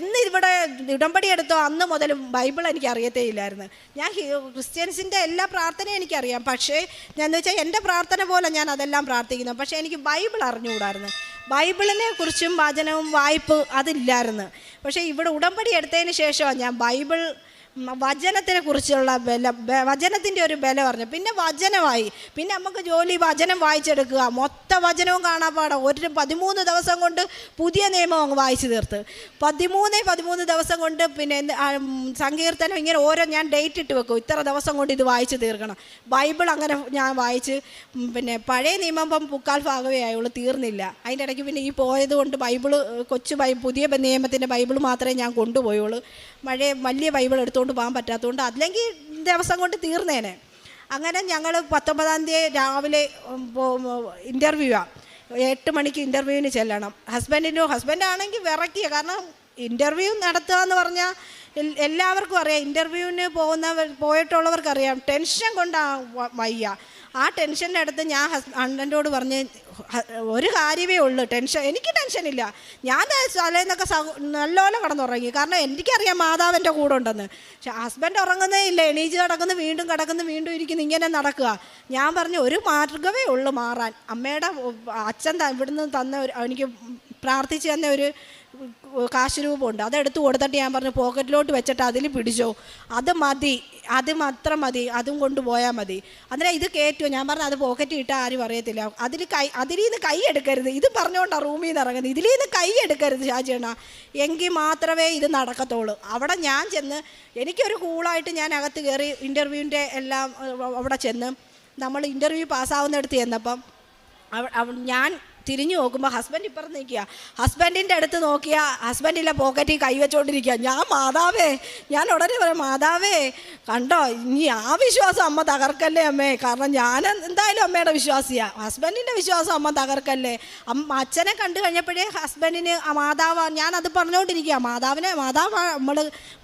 എന്ന് ഇവിടെ ഉടമ്പടി എടുത്തോ അന്ന് മുതൽ ബൈബിൾ എനിക്ക് അറിയത്തേ ഇല്ലായിരുന്നു. ഞാൻ ക്രിസ്ത്യൻസിന്റെ എല്ലാ പ്രാർത്ഥനയും എനിക്കറിയാം. പക്ഷേ ഞാൻ വെച്ചാൽ എന്റെ പ്രാർത്ഥന പോലെ ഞാൻ അതെല്ലാം പ്രാർത്ഥിക്കുന്നു. പക്ഷേ എനിക്ക് ബൈബിൾ അറിഞ്ഞുകൂടായിരുന്നു. ബൈബിളിനെ കുറിച്ചും വചനവും വായ്പ അതില്ലായിരുന്നു. പക്ഷേ ഇവിടെ ഉടമ്പടി എടുത്തതിന് ശേഷമാണ് ഞാൻ ബൈബിൾ വചനത്തിനെ കുറിച്ചുള്ള ബല വചനത്തിന്റെ ഒരു ബല പറഞ്ഞു. പിന്നെ വചനമായി. പിന്നെ നമുക്ക് ജോലി വചനം വായിച്ചെടുക്കുക. മൊത്ത വചനവും കാണാപ്പാടാം ഒരു പതിമൂന്ന് ദിവസം കൊണ്ട് പുതിയ നിയമം അങ്ങ് വായിച്ചു തീർത്ത്. പതിമൂന്ന് പതിമൂന്ന് ദിവസം കൊണ്ട് പിന്നെ സങ്കീർത്തനം ഇങ്ങനെ ഓരോ ഞാൻ ഡേറ്റ് ഇട്ട് വെക്കും. ഇത്ര ദിവസം കൊണ്ട് ഇത് വായിച്ചു തീർക്കണം. ബൈബിൾ അങ്ങനെ ഞാൻ വായിച്ച് പിന്നെ പഴയ നിയമം ഇപ്പം മുക്കാൽ ഭാഗമേ ആയുള്ളൂ തീർന്നില്ല. അതിന്റെ ഇടയ്ക്ക് പിന്നെ ഈ പോയത് കൊണ്ട് ബൈബിൾ കൊച്ചു ബൈ പുതിയ നിയമത്തിന്റെ ബൈബിൾ മാത്രമേ ഞാൻ കൊണ്ടുപോയുള്ളൂ. മഴയ വലിയ ബൈബിൾ എടുത്തുകൊണ്ട് പോകാൻ പറ്റാത്തതുകൊണ്ട് അല്ലെങ്കിൽ ദിവസം കൊണ്ട് തീർന്നേനെ. അങ്ങനെ ഞങ്ങൾ പത്തൊമ്പതാം തീയതി രാവിലെ ഇന്റർവ്യൂവാണ് എട്ട് മണിക്ക് ഇന്റർവ്യൂവിന് ചെല്ലണം. ഹസ്ബൻഡിന്റെ ഹസ്ബൻഡ് ആണെങ്കിൽ വിറക്കിയ കാരണം ഇന്റർവ്യൂ നടത്തുക എന്ന് പറഞ്ഞാൽ എല്ലാവർക്കും അറിയാം. ഇന്റർവ്യൂവിന് പോകുന്നവർ പോയിട്ടുള്ളവർക്കറിയാം. ടെൻഷൻ കൊണ്ടാണ് വയ്യ. ആ ടെൻഷന്റെ അടുത്ത് ഞാൻ ഹസ് അണ്ണന്റോട് പറഞ്ഞ് ഒരു കാര്യമേ ഉള്ളൂ ടെൻഷൻ എനിക്ക് ടെൻഷനില്ല ഞാൻ തലേന്നൊക്കെ സഹ നല്ലപോലെ കിടന്നുറങ്ങി. കാരണം എനിക്കറിയാം മാതാവിന്റെ കൂടെ ഉണ്ടെന്ന്. പക്ഷെ ഹസ്ബൻഡ് ഉറങ്ങുന്നേ ഇല്ല എണീച്ച് കിടക്കുന്നു വീണ്ടും കിടക്കുന്നു വീണ്ടും ഇരിക്കുന്നു ഇങ്ങനെ നടക്കുക. ഞാൻ പറഞ്ഞു ഒരു മാർഗമേ ഉള്ളൂ മാറാൻ. അമ്മയുടെ അച്ഛൻ ഇവിടുന്ന് തന്ന ഒരു എനിക്ക് പ്രാർത്ഥിച്ച് തന്ന ഒരു കാശ് രൂപമുണ്ട് അതെടുത്ത് കൊടുത്തിട്ട് ഞാൻ പറഞ്ഞു പോക്കറ്റിലോട്ട് വെച്ചിട്ട് അതിൽ പിടിച്ചോ. അത് മതി. അത് മാത്രം മതി. അതും കൊണ്ടുപോയാൽ മതി. അന്നേരം ഇത് കയറ്റുമോ ഞാൻ പറഞ്ഞു അത് പോക്കറ്റ് ഇട്ടാൽ ആരും അറിയത്തില്ല. അതിൽ കൈ അതിൽ നിന്ന് കൈ എടുക്കരുത്. ഇത് പറഞ്ഞുകൊണ്ടാണ് റൂമിൽ നിന്ന് ഇറങ്ങുന്നത്. ഇതിൽ നിന്ന് കൈ എടുക്കരുത് ഷാജിയണ്ണ എങ്കിൽ മാത്രമേ ഇത് നടക്കത്തുള്ളൂ. അവിടെ ഞാൻ ചെന്ന് എനിക്കൊരു കൂളായിട്ട് ഞാൻ അകത്ത് കയറി ഇന്റർവ്യൂവിന്റെ എല്ലാം അവിടെ ചെന്ന് നമ്മൾ ഇന്റർവ്യൂ പാസ്സാവുന്നിടത്ത് ചെന്നപ്പം ഞാൻ തിരിഞ്ഞു നോക്കുമ്പോൾ ഹസ്ബൻഡ് ഇപ്പുറത്ത് നിൽക്കുക. ഹസ്ബൻഡിന്റെ അടുത്ത് നോക്കിയ ഹസ്ബൻഡിന്റെ പോക്കറ്റിൽ കൈവച്ചുകൊണ്ടിരിക്കുക ഞാൻ മാതാവേ ഞാൻ ഉടനെ പറയാം മാതാവേ കണ്ടോ? ഇനി ആ വിശ്വാസം അമ്മ തകർക്കല്ലേ അമ്മേ? കാരണം ഞാൻ എന്തായാലും അമ്മയുടെ വിശ്വാസിയാണ് ഹസ്ബൻഡിന്റെ വിശ്വാസം അമ്മ തകർക്കല്ലേ? അമ്മ അച്ഛനെ കണ്ടു കഴിഞ്ഞപ്പോഴേ ഹസ്ബൻഡിന് ആ മാതാവ് ഞാനത് പറഞ്ഞുകൊണ്ടിരിക്കുക മാതാവിനെ മാതാവ് നമ്മൾ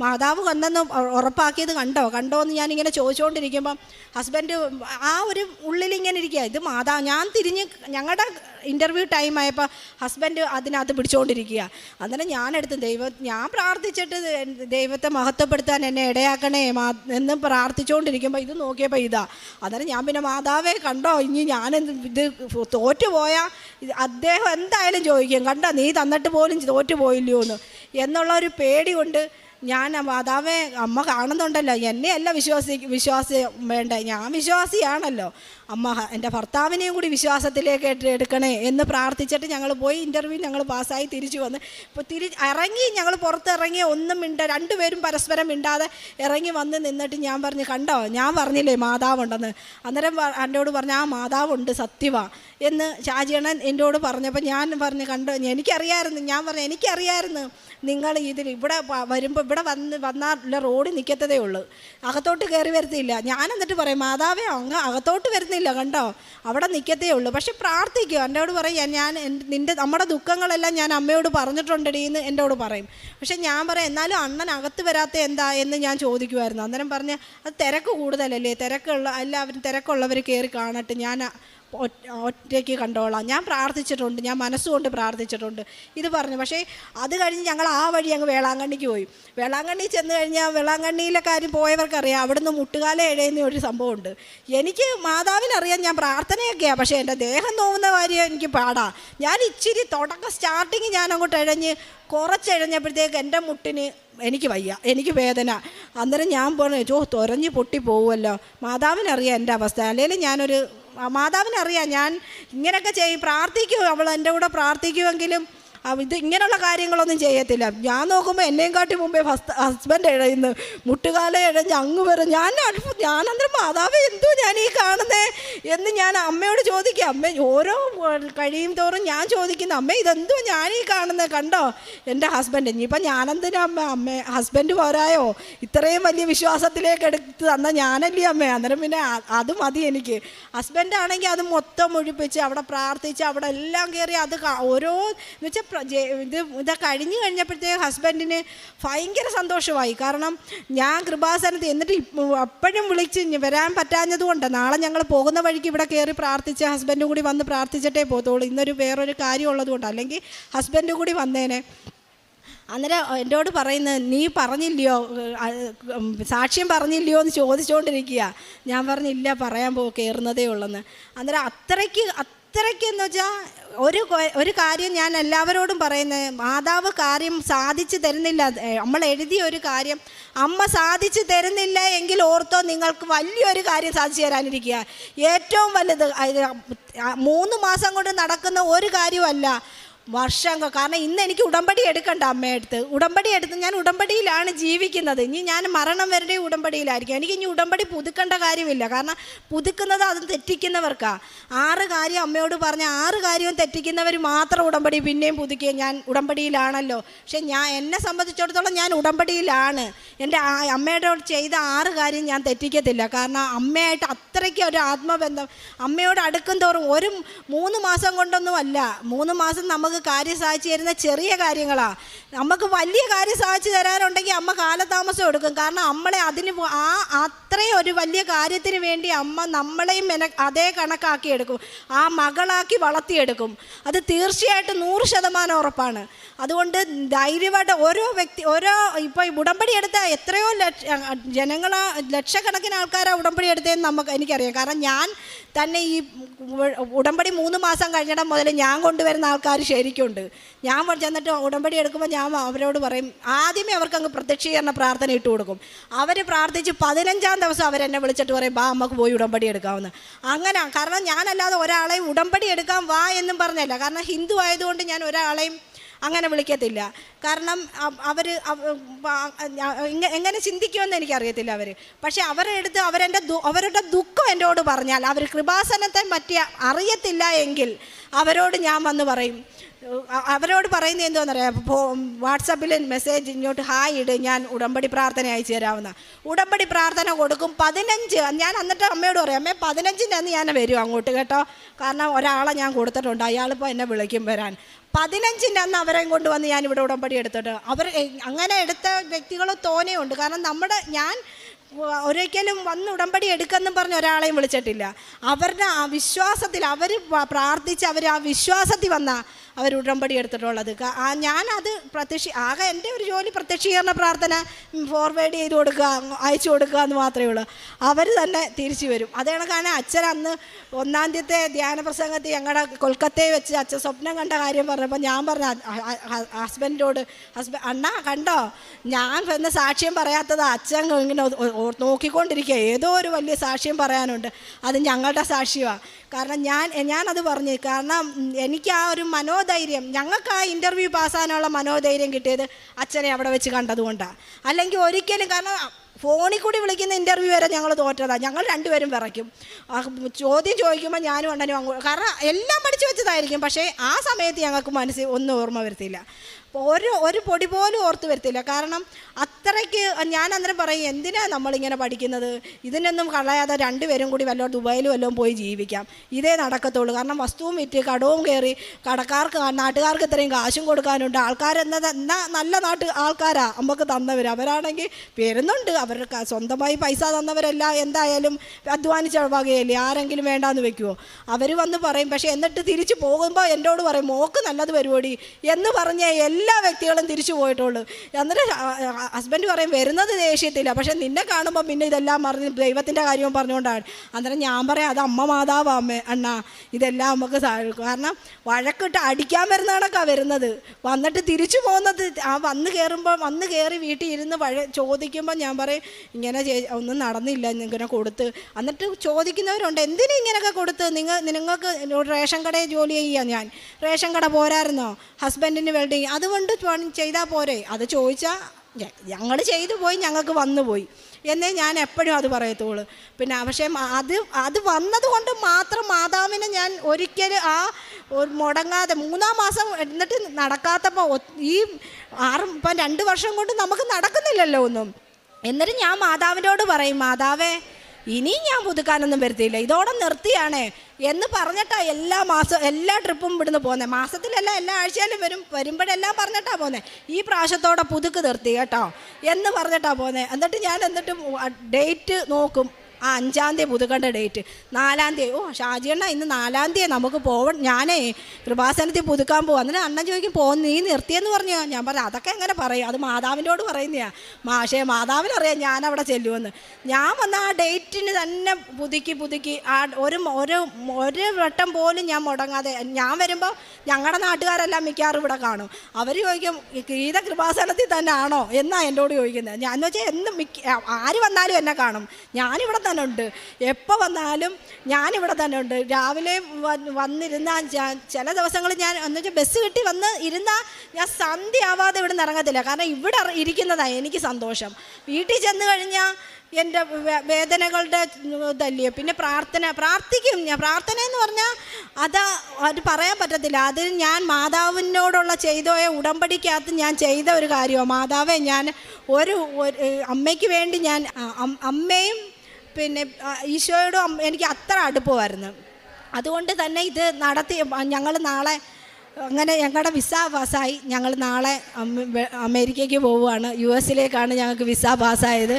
മാതാവ് കൊന്നെന്ന് ഉറപ്പാക്കിയത് കണ്ടോ? കണ്ടോ എന്ന് ഞാനിങ്ങനെ ചോദിച്ചുകൊണ്ടിരിക്കുമ്പം ഹസ്ബൻഡ് ആ ഒരു ഉള്ളിൽ ഇങ്ങനെ ഇരിക്കുക. ഇത് മാതാ ഞാൻ തിരിഞ്ഞ് ഞങ്ങളുടെ ഇന്റർവ്യൂ ടൈം ആയപ്പോൾ ഹസ്ബൻഡ് അതിനകത്ത് പിടിച്ചുകൊണ്ടിരിക്കുക അന്നേരം ഞാനെടുത്ത് ദൈവം ഞാൻ പ്രാർത്ഥിച്ചിട്ട് ദൈവത്തെ മഹത്വപ്പെടുത്താൻ എന്നെ ഇടയാക്കണേ മാ എന്ന് പ്രാർത്ഥിച്ചുകൊണ്ടിരിക്കുമ്പോൾ ഇത് നോക്കിയപ്പോൾ ഇതാ. അന്നേരം ഞാൻ പിന്നെ മാതാവേ കണ്ടോ ഇനി ഞാൻ ഇത് തോറ്റുപോയാൽ അദ്ദേഹം എന്തായാലും ചോദിക്കും കണ്ടോ നീ തന്നിട്ട് പോലും തോറ്റുപോയില്ലയോ എന്ന് എന്നുള്ള ഒരു പേടി കൊണ്ട് ഞാൻ മാതാവേ അമ്മ കാണുന്നുണ്ടല്ലോ. എന്നെയല്ല വിശ്വാസി വിശ്വാസി വേണ്ട ഞാൻ വിശ്വാസിയാണല്ലോ. അമ്മ എന്റെ ഭർത്താവിനെയും കൂടി വിശ്വാസത്തിലേക്ക് എടു- എടുക്കണേ എന്ന് പ്രാർത്ഥിച്ചിട്ട് ഞങ്ങൾ പോയി. ഇന്റർവ്യൂ ഞങ്ങൾ പാസ്സായി തിരിച്ചു വന്ന്. ഇപ്പോൾ തിരി ഇറങ്ങി ഞങ്ങൾ പുറത്തിറങ്ങി ഒന്നും മിണ്ട രണ്ടുപേരും പരസ്പരം മിണ്ടാതെ ഇറങ്ങി വന്ന് നിന്നിട്ട് ഞാൻ പറഞ്ഞു കണ്ടോ ഞാൻ പറഞ്ഞില്ലേ മാതാവുണ്ടെന്ന്? അന്നേരം എന്റെയോട് പറഞ്ഞു ആ മാതാവുണ്ട് സത്യവാ. എന്ന് ഷാജിയണ്ണൻ എന്നോട് പറഞ്ഞപ്പോൾ ഞാൻ പറഞ്ഞു കണ്ടോ എനിക്കറിയായിരുന്നു ഞാൻ പറഞ്ഞു എനിക്കറിയായിരുന്നു നിങ്ങൾ ഇതിൽ ഇവിടെ വരുമ്പോൾ ഇവിടെ വന്ന് വന്നാൽ റോഡ് നിൽക്കത്തതേ ഉള്ളൂ. അകത്തോട്ട് കയറി വരുത്തിയില്ല ഞാൻ എന്നിട്ട് പറയും മാതാവേ അങ്ങ് അകത്തോട്ട് വരുന്നില്ല. കണ്ടോ? അവിടെ നിൽക്കത്തേ ഉള്ളൂ. പക്ഷെ പ്രാർത്ഥിക്കുക എന്നോട് പറയും ഞാൻ നിന്റെ നമ്മുടെ ദുഃഖങ്ങളെല്ലാം ഞാൻ അമ്മയോട് പറഞ്ഞിട്ടുണ്ടടി എന്ന് എന്നോട് പറയും. പക്ഷെ ഞാൻ പറയും എന്നാലും അണ്ണൻ അകത്ത് വരാത്ത എന്താ? എന്ന് ഞാൻ ചോദിക്കുമായിരുന്നു. അന്നേരം പറഞ്ഞ് അത് തിരക്ക് കൂടുതലല്ലേ? തിരക്കുള്ള എല്ലാവരും തിരക്കുള്ളവർ കയറി കാണട്ടെ. ഞാൻ ഒറ്റയ്ക്ക് കണ്ടോളാം. ഞാൻ പ്രാർത്ഥിച്ചിട്ടുണ്ട്. ഞാൻ മനസ്സുകൊണ്ട് പ്രാർത്ഥിച്ചിട്ടുണ്ട്. ഇത് പറഞ്ഞു. പക്ഷേ അത് കഴിഞ്ഞ് ഞങ്ങൾ ആ വഴി അങ്ങ് വേളാങ്കണ്ണിക്ക് പോയി. വേളാങ്കണ്ണി ചെന്ന് കഴിഞ്ഞാൽ വേളാങ്കണ്ണിയിലെ കാര്യം പോയവർക്കറിയാം. അവിടുന്ന് മുട്ടുകാല എഴയുന്ന ഒരു സംഭവമുണ്ട്. എനിക്ക് മാതാവിനറിയാം ഞാൻ പ്രാർത്ഥനയൊക്കെയാണ് പക്ഷേ എന്റെ ദേഹം നോവുന്ന കാര്യം എനിക്ക് പാടാ. ഞാൻ ഇച്ചിരി തുടക്കം സ്റ്റാർട്ടിങ് ഞാൻ അങ്ങോട്ട് എഴഞ്ഞ് കുറച്ചെഴഞ്ഞപ്പോഴത്തേക്ക് എന്റെ മുട്ടിന് എനിക്ക് വയ്യ. എനിക്ക് വേദന. അന്നേരം ഞാൻ പറഞ്ഞു ചോ തുരഞ്ഞ് പൊട്ടി പോകുമല്ലോ മാതാവിനറിയാം എന്റെ അവസ്ഥ. അല്ലെങ്കിൽ ഞാനൊരു മാതാവിനറിയാം. ഞാൻ ഇങ്ങനെയൊക്കെ ചെയ്യും പ്രാർത്ഥിക്കും. അവൾ എന്റെ കൂടെ പ്രാർത്ഥിക്കുമെങ്കിലും ഇത് ഇങ്ങനെയുള്ള കാര്യങ്ങളൊന്നും ചെയ്യത്തില്ല. ഞാൻ നോക്കുമ്പോൾ എന്നെയും കാട്ടി മുമ്പേ ഹസ്ബൻഡ് ഇഴയുന്നു. മുട്ടുകാല ഇഴഞ്ഞ് അങ്ങ് വരും ഞാൻ അടുപ്പം ഞാൻ അന്നേരം മാതാവ് എന്തോ ഞാൻ ഈ കാണുന്നേ? എന്ന് ഞാൻ അമ്മയോട് ചോദിക്കുക അമ്മ ഓരോ കഴിയും തോറും ഞാൻ ചോദിക്കുന്നു അമ്മ ഇതെന്തോ ഞാൻ ഈ കാണുന്നത് കണ്ടോ? എന്റെ ഹസ്ബൻഡ് ഇനിയിപ്പോൾ ഞാനെന്തിനാ അമ്മ അമ്മ ഹസ്ബൻഡ് പോരായോ? ഇത്രയും വലിയ വിശ്വാസത്തിലേക്ക് എടുത്ത് തന്ന ഞാനല്ലേ അമ്മ? അന്നേരം പിന്നെ അത് മതി എനിക്ക്. ഹസ്ബൻഡ് ആണെങ്കിൽ അത് മൊത്തം മുഴിപ്പിച്ച് അവിടെ പ്രാർത്ഥിച്ച് അവിടെ എല്ലാം കയറി അത് ഓരോ എന്ന് വെച്ചാൽ ഇത് ഇത് കഴിഞ്ഞ് കഴിഞ്ഞപ്പോഴത്തേക്ക് ഹസ്ബൻഡിന് ഭയങ്കര സന്തോഷമായി. കാരണം ഞാൻ കൃപാസനത്തിൽ എന്നിട്ട് അപ്പോഴും വിളിച്ച് വരാൻ പറ്റാഞ്ഞതുകൊണ്ട് നാളെ ഞങ്ങൾ പോകുന്ന വഴിക്ക് ഇവിടെ കയറി പ്രാർത്ഥിച്ച് ഹസ്ബൻഡും കൂടി വന്ന് പ്രാർത്ഥിച്ചിട്ടേ പോകത്തുള്ളൂ. ഇന്നൊരു വേറൊരു കാര്യം കൊണ്ട്. അല്ലെങ്കിൽ ഹസ്ബൻഡും കൂടി വന്നേനെ. അന്നേരം എന്നോട് പറയുന്നത് നീ പറഞ്ഞില്ലയോ? സാക്ഷ്യം പറഞ്ഞില്ലയോ എന്ന് ചോദിച്ചുകൊണ്ടിരിക്കുക ഞാൻ പറഞ്ഞില്ല പറയാൻ പോ കയറുന്നതേ ഉള്ളെന്ന്. അന്നേരം അത്രയ്ക്ക് അത്രയ്ക്ക് എന്ന് വെച്ചാൽ ഒരു ഒരു കാര്യം ഞാൻ എല്ലാവരോടും പറയുന്നത് മാതാവ് കാര്യം സാധിച്ചു തരുന്നില്ല. നമ്മൾ എഴുതിയ ഒരു കാര്യം അമ്മ സാധിച്ചു തരുന്നില്ല എങ്കിൽ ഓർത്തോ നിങ്ങൾക്ക് വലിയൊരു കാര്യം സാധിച്ചു തരാനിരിക്കുക. ഏറ്റവും വലുത് മൂന്ന് മാസം കൊണ്ട് നടക്കുന്ന ഒരു കാര്യമല്ല വർഷം കൊ- കാരണം ഇന്ന് എനിക്ക് ഉടമ്പടി എടുക്കണ്ട അമ്മയടുത്ത്. ഉടമ്പടി എടുത്ത് ഞാൻ ഉടമ്പടിയിലാണ് ജീവിക്കുന്നത്. ഇനി ഞാൻ മരണം വരെ ഉടമ്പടിയിലായിരിക്കും. എനിക്ക് ഇനി ഉടമ്പടി പുതുക്കേണ്ട കാര്യമില്ല. കാരണം പുതുക്കുന്നത് അത് തെറ്റിക്കുന്നവർക്കാണ് ആറ് കാര്യം അമ്മയോട് പറഞ്ഞ ആറ് കാര്യവും തെറ്റിക്കുന്നവർ മാത്രം ഉടമ്പടി പിന്നെയും പുതുക്കിയ ഞാൻ ഉടമ്പടിയിലാണല്ലോ. പക്ഷെ ഞാൻ എന്നെ സംബന്ധിച്ചിടത്തോളം ഞാൻ ഉടമ്പടിയിലാണ്. എന്റെ അമ്മയോട് ചെയ്ത ആറ് കാര്യം ഞാൻ തെറ്റിക്കത്തില്ല. കാരണം അമ്മയായിട്ട് അത്രയ്ക്ക് ഒരു ആത്മബന്ധം. അമ്മയോട് അടുക്കും തോറും ഒരു മൂന്ന് മാസം കൊണ്ടൊന്നും അല്ല മൂന്ന് മാസം നമുക്ക് കാര്യം സാധിച്ചു തരുന്ന ചെറിയ കാര്യങ്ങളാണ് നമുക്ക് വലിയ കാര്യം സാധിച്ചു തരാനുണ്ടെങ്കിൽ അമ്മ കാലതാമസം എടുക്കും. കാരണം നമ്മളെ അതിന് ആ അത്രയും ഒരു വലിയ കാര്യത്തിന് വേണ്ടി അമ്മ നമ്മളെയും മെന അതേ കണക്കാക്കി എടുക്കും ആ മകളാക്കി വളർത്തിയെടുക്കും. അത് തീർച്ചയായിട്ടും നൂറ് ശതമാനം ഉറപ്പാണ്. അതുകൊണ്ട് ധൈര്യമായിട്ട് ഓരോ വ്യക്തി ഓരോ ഇപ്പോൾ ഉടമ്പടി എടുത്ത എത്രയോ ലക്ഷ ജനങ്ങളാ ലക്ഷക്കണക്കിന് ആൾക്കാരാണ് ഉടമ്പടി എടുത്തതെന്ന് നമുക്ക് എനിക്കറിയാം. കാരണം ഞാൻ തന്നെ ഈ ഉടമ്പടി മൂന്ന് മാസം കഴിഞ്ഞിടം മുതൽ ഞാൻ കൊണ്ടുവരുന്ന ആൾക്കാർ ശരിക്കുണ്ട് ഞാൻ ചെന്നിട്ട് ഉടമ്പടി എടുക്കുമ്പോൾ ഞാൻ അവരോട് പറയും ആദ്യമേ അവർക്ക് അങ്ങ് പ്രത്യക്ഷീകരണ പ്രാർത്ഥന ഇട്ട് കൊടുക്കും. അവർ പ്രാർത്ഥിച്ച് പതിനഞ്ചാം ദിവസം അവരെന്നെ വിളിച്ചിട്ട് പറയും ബാ നമുക്ക് പോയി ഉടമ്പടി എടുക്കാമെന്ന് അങ്ങനെ. കാരണം ഞാനല്ലാതെ ഒരാളെയും ഉടമ്പടി എടുക്കാൻ വാ എന്നും പറഞ്ഞല്ല. കാരണം ഹിന്ദു ആയതുകൊണ്ട് ഞാൻ ഒരാളെയും അങ്ങനെ വിളിക്കത്തില്ല. കാരണം അവർ എങ്ങനെ ചിന്തിക്കുമെന്ന് എനിക്കറിയത്തില്ല അവർ പക്ഷേ അവരുടെ അടുത്ത് അവരെന്റെ അവരുടെ ദുഃഖം എന്നോട് പറഞ്ഞാൽ അവർ കൃപാസനത്തെ പറ്റി അറിയത്തില്ല എങ്കിൽ അവരോട് ഞാൻ വന്ന് പറയും അവരോട് പറയുന്നത് എന്തോന്നറിയാം? വാട്സപ്പിൽ മെസ്സേജ് ഇങ്ങോട്ട് ഹായ് ഇട് ഞാൻ ഉടമ്പടി പ്രാർത്ഥന അയച്ചു തരാവുന്ന. ഉടമ്പടി പ്രാർത്ഥന കൊടുക്കും പതിനഞ്ച് ഞാൻ എന്നിട്ട് അമ്മയോട് പറയാം അമ്മേ പതിനഞ്ചിന്റെ അന്ന് ഞാൻ വരും അങ്ങോട്ട് കേട്ടോ. കാരണം ഒരാളെ ഞാൻ കൊടുത്തിട്ടുണ്ട് അയാളിപ്പോൾ എന്നെ വിളിക്കും വരാൻ. പതിനഞ്ചിന്റെ അന്ന് അവരെയും കൊണ്ടുവന്ന് ഞാൻ ഇവിടെ ഉടമ്പടി എടുത്തിട്ട് അവർ അങ്ങനെ എടുത്ത വ്യക്തികൾ തോനെയുണ്ട്. കാരണം നമ്മുടെ ഞാൻ ഒരിക്കലും വന്ന് ഉടമ്പടി എടുക്കെന്നും പറഞ്ഞ് ഒരാളെയും വിളിച്ചിട്ടില്ല. അവരുടെ ആ വിശ്വാസത്തിൽ അവർ പ്രാർത്ഥിച്ച് അവർ ആ വിശ്വാസത്തിൽ വന്ന അവർ ഉടമ്പടി എടുത്തിട്ടുള്ളത്. ഞാനത് പ്രത്യക്ഷ ആകെ എന്റെ ഒരു ജോലി പ്രത്യക്ഷീകരണ പ്രാർത്ഥന ഫോർവേഡ് ചെയ്ത് കൊടുക്കുക അയച്ചു കൊടുക്കുക എന്ന് മാത്രമേ ഉള്ളൂ. അവർ തന്നെ തിരിച്ചു വരും. അത് കണക്കാണ് അച്ഛൻ അന്ന് ഒന്നാം തീയത്തെ ധ്യാന പ്രസംഗത്തിൽ ഞങ്ങളുടെ കൊൽക്കത്തയിൽ വെച്ച് അച്ഛൻ സ്വപ്നം കണ്ട കാര്യം പറഞ്ഞപ്പോൾ ഞാൻ പറഞ്ഞ ഹസ്ബൻഡിനോട് ഹസ്ബൻഡ് അണ്ണാ കണ്ടോ? ഞാൻ എന്ന സാക്ഷ്യം പറയാത്തത്. അച്ഛൻ ഇങ്ങനെ നോക്കിക്കൊണ്ടിരിക്കുക ഏതോ ഒരു വലിയ സാക്ഷ്യം പറയാനുണ്ട്. അത് ഞങ്ങളുടെ സാക്ഷ്യമാണ് കാരണം ഞാൻ ഞാനത് പറഞ്ഞു കാരണം എനിക്ക് ആ ഒരു മനോധൈര്യം. ഞങ്ങൾക്ക് ആ ഇന്റർവ്യൂ പാസ്സാനുള്ള മനോധൈര്യം കിട്ടിയത് അച്ഛനെ അവിടെ വെച്ച് കണ്ടതുകൊണ്ടാണ് അല്ലെങ്കിൽ ഒരിക്കലും കാരണം ഫോണിൽ കൂടി വിളിക്കുന്ന ഇന്റർവ്യൂ വരെ ഞങ്ങൾ തോറ്റതാണ് ഞങ്ങൾ രണ്ടുപേരും വിറയ്ക്കും. ചോദ്യം ചോദിക്കുമ്പോൾ ഞാനും അണ്ണനും അങ്ങോട്ട് കാരണം എല്ലാം പഠിച്ചു വെച്ചതായിരിക്കും. പക്ഷേ ആ സമയത്ത് ഞങ്ങൾക്ക് മനസ്സിൽ ഒന്നും ഓർമ്മ വരുത്തിയില്ല ഒരു ഒരു പൊടി പോലും ഓർത്ത് വരത്തില്ല. കാരണം അത്രയ്ക്ക് ഞാൻ അന്നേരം പറയും എന്തിനാണ് നമ്മളിങ്ങനെ പഠിക്കുന്നത്? ഇതിനൊന്നും കളയാതെ രണ്ടുപേരും കൂടി വല്ലോ ദുബായിൽ വല്ലതും പോയി ജീവിക്കാം. ഇതേ നടക്കത്തുള്ളൂ. കാരണം വസ്തുവും വിറ്റ് കടവും കയറി കടക്കാർക്ക് നാട്ടുകാർക്ക് ഇത്രയും കാശും കൊടുക്കാനുണ്ട്. ആൾക്കാരെന്നത് എന്നാ നല്ല നാട്ട് ആൾക്കാരാണ് നമുക്ക് തന്നവർ അവരാണെങ്കിൽ വരുന്നുണ്ട് അവർക്ക് സ്വന്തമായി പൈസ തന്നവരല്ല എന്തായാലും അധ്വാനിച്ച വകയല്ലേ ആരെങ്കിലും വേണ്ടാന്ന് വെക്കുമോ അവർ വന്ന് പറയും പക്ഷേ എന്നിട്ട് തിരിച്ചു പോകുമ്പോൾ എന്നോട് പറയും മോക്ക് നല്ലത് പരിപാടി എന്ന് പറഞ്ഞ എല്ലാ വ്യക്തികളും തിരിച്ചു പോയിട്ടുള്ളൂ. എന്നിട്ട് ഹസ്ബൻഡ് പറയും വരുന്നത് ദേഷ്യത്തില്ല പക്ഷെ നിന്നെ കാണുമ്പോൾ പിന്നെ ഇതെല്ലാം പറഞ്ഞ് ദൈവത്തിന്റെ കാര്യവും പറഞ്ഞുകൊണ്ടാണ്. അന്നേരം ഞാൻ പറയാം അത് അമ്മ മാതാവാ അണ്ണാ ഇതെല്ലാം നമുക്ക് കാരണം വഴക്കിട്ട് അടിക്കാൻ വരുന്ന കണക്കാണ് വരുന്നത്. വന്നിട്ട് തിരിച്ചു പോകുന്നത് ആ വന്ന് കയറുമ്പോൾ വന്ന് കയറി വീട്ടിൽ ഇരുന്ന് വഴ ചോദിക്കുമ്പോൾ ഞാൻ പറയും ഇങ്ങനെ ഒന്നും നടന്നില്ല ഇങ്ങനെ കൊടുത്ത്. എന്നിട്ട് ചോദിക്കുന്നവരുണ്ട് എന്തിനും ഇങ്ങനെയൊക്കെ കൊടുത്ത്? നിങ്ങൾ നിങ്ങൾക്ക് റേഷൻ കടയിൽ ജോലി ചെയ്യുക ഞാൻ. റേഷൻ കട പോരായിരുന്നോ? ഹസ്ബൻഡിന് വെൽഡിങ്. അതുകൊണ്ട് ചെയ്താൽ പോരെ. അത് ചോദിച്ചാൽ ഞങ്ങൾ ചെയ്തു പോയി ഞങ്ങൾക്ക് വന്നു പോയി. എന്നേ ഞാൻ എപ്പോഴും അത് പറയത്തുള്ളൂ. പിന്നെ പക്ഷേ അത് അത് വന്നത് കൊണ്ട് മാത്രം മാതാവിനെ ഞാൻ ഒരിക്കലും ആ ഒരു മുടങ്ങാതെ മൂന്നാം മാസം എന്നിട്ട് നടക്കാത്തപ്പോൾ ഈ ആറ് ഇപ്പം രണ്ട് വർഷം കൊണ്ട് നമുക്ക് നടക്കുന്നില്ലല്ലോ ഒന്നും. എന്നിട്ട് ഞാൻ മാതാവിനോട് പറയും മാതാവേ ഇനിയും ഞാൻ പുതുക്കാനൊന്നും വരുത്തിയില്ല ഇതോടെ നിർത്തിയാണേ. എന്ന് പറഞ്ഞിട്ടാ എല്ലാ മാസം എല്ലാ ട്രിപ്പും ഇവിടുന്ന് പോകുന്നത് മാസത്തിലല്ല എല്ലാ ആഴ്ചയിലും വരും വരുമ്പോഴെല്ലാം പറഞ്ഞിട്ടാ പോകുന്നത് ഈ പ്രാവശ്യത്തോടെ പുതുക്ക് നിർത്തി കേട്ടോ. എന്ന് പറഞ്ഞിട്ടാ പോകുന്നത് എന്നിട്ട് ഞാൻ എന്നിട്ട് ഡേറ്റ് നോക്കും. ആ അഞ്ചാം തീയതി പുതുക്കേണ്ട ഡേറ്റ്. നാലാം തീയതി. ഓ ഷാജിയണ്ണ ഇന്ന് നാലാം തീയതി നമുക്ക് പോവ ഞാനേ കൃപാസനത്തിൽ പുതുക്കാൻ പോകും എന്നിട്ട് അണ്ണൻ ചോദിക്കും പോകുന്നു നീ നിർത്തിയെന്ന് പറഞ്ഞു? ഞാൻ പറഞ്ഞു അതൊക്കെ എങ്ങനെ പറയും? അത് മാതാവിനോട് പറയുന്നതാണ് മാഷേ മാതാവിനറിയാം ഞാൻ അവിടെ ചെല്ലുമെന്ന് ഞാൻ വന്ന ആ ഡേറ്റിന് തന്നെ പുതുക്കി പുതുക്കി ആ ഒരു ഒരു ഒരു വട്ടം പോലും ഞാൻ മുടങ്ങാതെ ഞാൻ വരുമ്പോൾ ഞങ്ങളുടെ നാട്ടുകാരെല്ലാം മിക്കവാറും ഇവിടെ കാണും. അവർ ചോദിക്കും "ഈ ഗീത കൃപാസനത്തിൽ തന്നെ ആണോ എന്നാണ് എന്നോട് ചോദിക്കുന്നത്. ഞാൻ എന്ന് വെച്ചാൽ എന്ത് മിക്ക ആര് വന്നാലും എന്നെ കാണും. ഞാനിവിടെ തന്നെ ഉണ്ട് എപ്പോൾ വന്നാലും ഞാനിവിടെ തന്നെ ഉണ്ട് രാവിലെ വന്നിരുന്നാൽ വന്നിരുന്ന ഞാൻ ചില ദിവസങ്ങൾ ഞാൻ എന്ന് വെച്ചാൽ ബസ് കിട്ടി വന്ന് ഇരുന്നാൽ ഞാൻ സന്ധ്യ ആവാതെ ഇവിടെ നിന്ന് ഇറങ്ങത്തില്ല. കാരണം ഇവിടെ ഇരിക്കുന്നതാണ് എനിക്ക് സന്തോഷം. വീട്ടിൽ ചെന്ന് കഴിഞ്ഞാൽ എന്റെ വേദനകളുടെ ഇതല്ലയോ പിന്നെ പ്രാർത്ഥന പ്രാർത്ഥിക്കും. ഞാൻ പ്രാർത്ഥന എന്ന് പറഞ്ഞാൽ അത് അത് പറയാൻ പറ്റത്തില്ല. അത് ഞാൻ മാതാവിനോടുള്ള ചെയ്തോയ ഉടമ്പടിക്കകത്ത് ഞാൻ ചെയ്ത ഒരു കാര്യമാണ് മാതാവെ ഞാൻ ഒരു അമ്മയ്ക്ക് വേണ്ടി ഞാൻ അമ്മയും പിന്നെ ഈശോയോടും എനിക്ക് അത്ര അടുപ്പമായിരുന്നു. അതുകൊണ്ട് തന്നെ ഇത് നടത്തി ഞങ്ങൾ നാളെ അങ്ങനെ ഞങ്ങളുടെ വിസ പാസ്സായി. ഞങ്ങൾ നാളെ അമേരിക്കയ്ക്ക് പോവുകയാണ്. യു എസിലേക്കാണ് ഞങ്ങൾക്ക് വിസ പാസ്സായത്.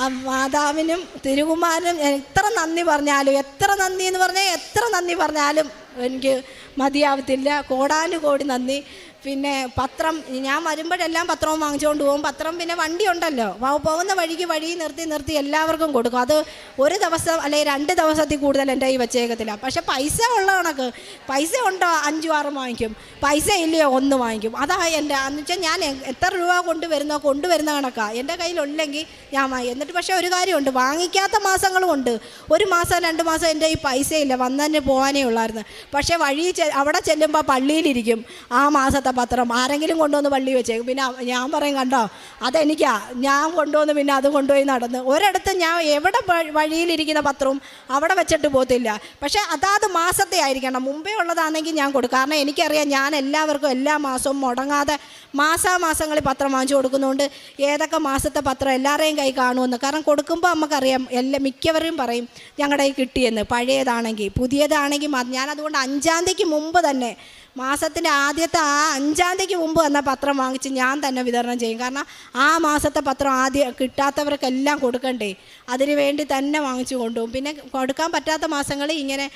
ആ മാതാവിനും തിരുകുമാരനും എത്ര നന്ദി പറഞ്ഞാലും എത്ര നന്ദി എന്ന് പറഞ്ഞാൽ എത്ര നന്ദി പറഞ്ഞാലും എനിക്ക് മതിയാവത്തില്ല. കോടാനുകോടി നന്ദി. പിന്നെ പത്രം ഞാൻ വരുമ്പോഴെല്ലാം പത്രവും വാങ്ങിച്ചുകൊണ്ട് പോകും. പത്രം പിന്നെ വണ്ടി ഉണ്ടല്ലോ പോകുന്ന വഴിക്ക് വഴി നിർത്തി നിർത്തി എല്ലാവർക്കും കൊടുക്കും. അത് ഒരു ദിവസം അല്ലെങ്കിൽ രണ്ട് ദിവസത്തിൽ കൂടുതൽ എന്റെ ഈ വെച്ചേക്കത്തില്ല. പക്ഷെ പൈസ ഉള്ള കണക്ക് പൈസ ഉണ്ടോ അഞ്ചും ആറും വാങ്ങിക്കും. പൈസ ഇല്ലയോ ഒന്ന് വാങ്ങിക്കും. അതാ എന്റെ എന്ന് വെച്ചാൽ ഞാൻ എത്ര രൂപ കൊണ്ടുവരുന്നോ കൊണ്ടുവരുന്ന കണക്കാണ് എന്റെ കയ്യിലുണ്ടെങ്കിൽ ഞാൻ വാങ്ങി എന്നിട്ട് പക്ഷേ ഒരു കാര്യമുണ്ട്. വാങ്ങിക്കാത്ത മാസങ്ങളും ഉണ്ട്. ഒരു മാസം രണ്ട് മാസം എന്റെ ഈ പൈസയില്ല വന്നതിന് പോകാനേ ഉള്ളായിരുന്നു. പക്ഷേ വഴി അവിടെ ചെല്ലുമ്പോൾ പള്ളിയിലിരിക്കും. ആ മാസത്തെ പത്രം ആരെങ്കിലും കൊണ്ടുവന്ന് പള്ളി വെച്ചേക്കും പിന്നെ ഞാൻ പറയും കണ്ടോ അതെനിക്കാ. ഞാൻ കൊണ്ടുവന്ന് പിന്നെ അത് കൊണ്ടുപോയി നടന്ന്. ഒരിടത്ത് ഞാൻ എവിടെ വഴിയിലിരിക്കുന്ന പത്രവും അവിടെ വെച്ചിട്ട് പോത്തില്ല പക്ഷേ അതാത് മാസത്തെ ആയിരിക്കണം. മുമ്പേ ഉള്ളതാണെങ്കിൽ ഞാൻ കൊടുക്കും. കാരണം എനിക്കറിയാം ഞാൻ എല്ലാവർക്കും എല്ലാ മാസവും മുടങ്ങാതെ മാസാമാസങ്ങളിൽ പത്രം വാങ്ങിച്ചു കൊടുക്കുന്നതുകൊണ്ട് ഏതൊക്കെ മാസത്തെ പത്രം എല്ലാവരെയും കൈ കാണുമെന്ന്. കാരണം കൊടുക്കുമ്പോൾ നമുക്കറിയാം എല്ലാ മിക്കവരും പറയും ഞങ്ങളുടെ കിട്ടിയെന്ന്. പഴയതാണെങ്കിൽ പുതിയതാണെങ്കിൽ ഞാൻ അതുകൊണ്ട് അഞ്ചാം തീയതിക്ക് മുമ്പ് തന്നെ മാസത്തിന്റെ ആദ്യത്തെ ആ അഞ്ചാം തീയതിക്ക് മുമ്പ് വന്ന പത്രം വാങ്ങിച്ച് ഞാൻ തന്നെ വിതരണം ചെയ്യും. കാരണം ആ മാസത്തെ പത്രം ആദ്യം കിട്ടാത്തവർക്കെല്ലാം കൊടുക്കണ്ടേ? അതിനു വേണ്ടി തന്നെ വാങ്ങിച്ചു കൊണ്ടുപോകും. പിന്നെ കൊടുക്കാൻ പറ്റാത്ത മാസങ്ങളിൽ ഇങ്ങനെ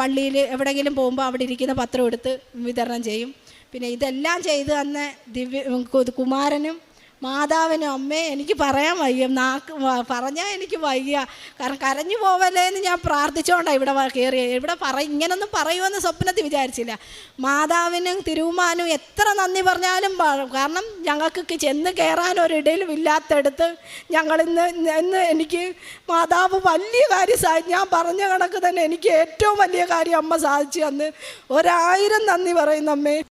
പള്ളിയിൽ എവിടെയെങ്കിലും പോകുമ്പോൾ അവിടെ ഇരിക്കുന്ന പത്രം എടുത്ത് വിതരണം ചെയ്യും. പിന്നെ ഇതെല്ലാം ചെയ്ത് അന്ന് ദിവ്യ കുമാരനും മാതാവിനും അമ്മേ എനിക്ക് പറയാൻ വയ്യ. നാക്ക് പറഞ്ഞാൽ എനിക്ക് വയ്യ. കാരണം കരഞ്ഞു പോവല്ലേ എന്ന് ഞാൻ പ്രാർത്ഥിച്ചുകൊണ്ടാണ് ഇവിടെ കയറിയ ഇവിടെ പറ ഇങ്ങനൊന്നും പറയുമെന്ന് സ്വപ്നത്തിൽ വിചാരിച്ചില്ല. മാതാവിനും തിരുവുമാനും എത്ര നന്ദി പറഞ്ഞാലും കാരണം ഞങ്ങൾക്ക് ചെന്ന് കയറാൻ ഒരിടയിലും ഇല്ലാത്തടുത്ത് ഞങ്ങൾ ഇന്ന് ഇന്ന് എനിക്ക് മാതാവ് വലിയ കാര്യം ഞാൻ പറഞ്ഞ കണക്ക് തന്നെ എനിക്ക് ഏറ്റവും വലിയ കാര്യം അമ്മ സാധിച്ചു തന്ന്. ഒരായിരം നന്ദി പറയുന്നു അമ്മേ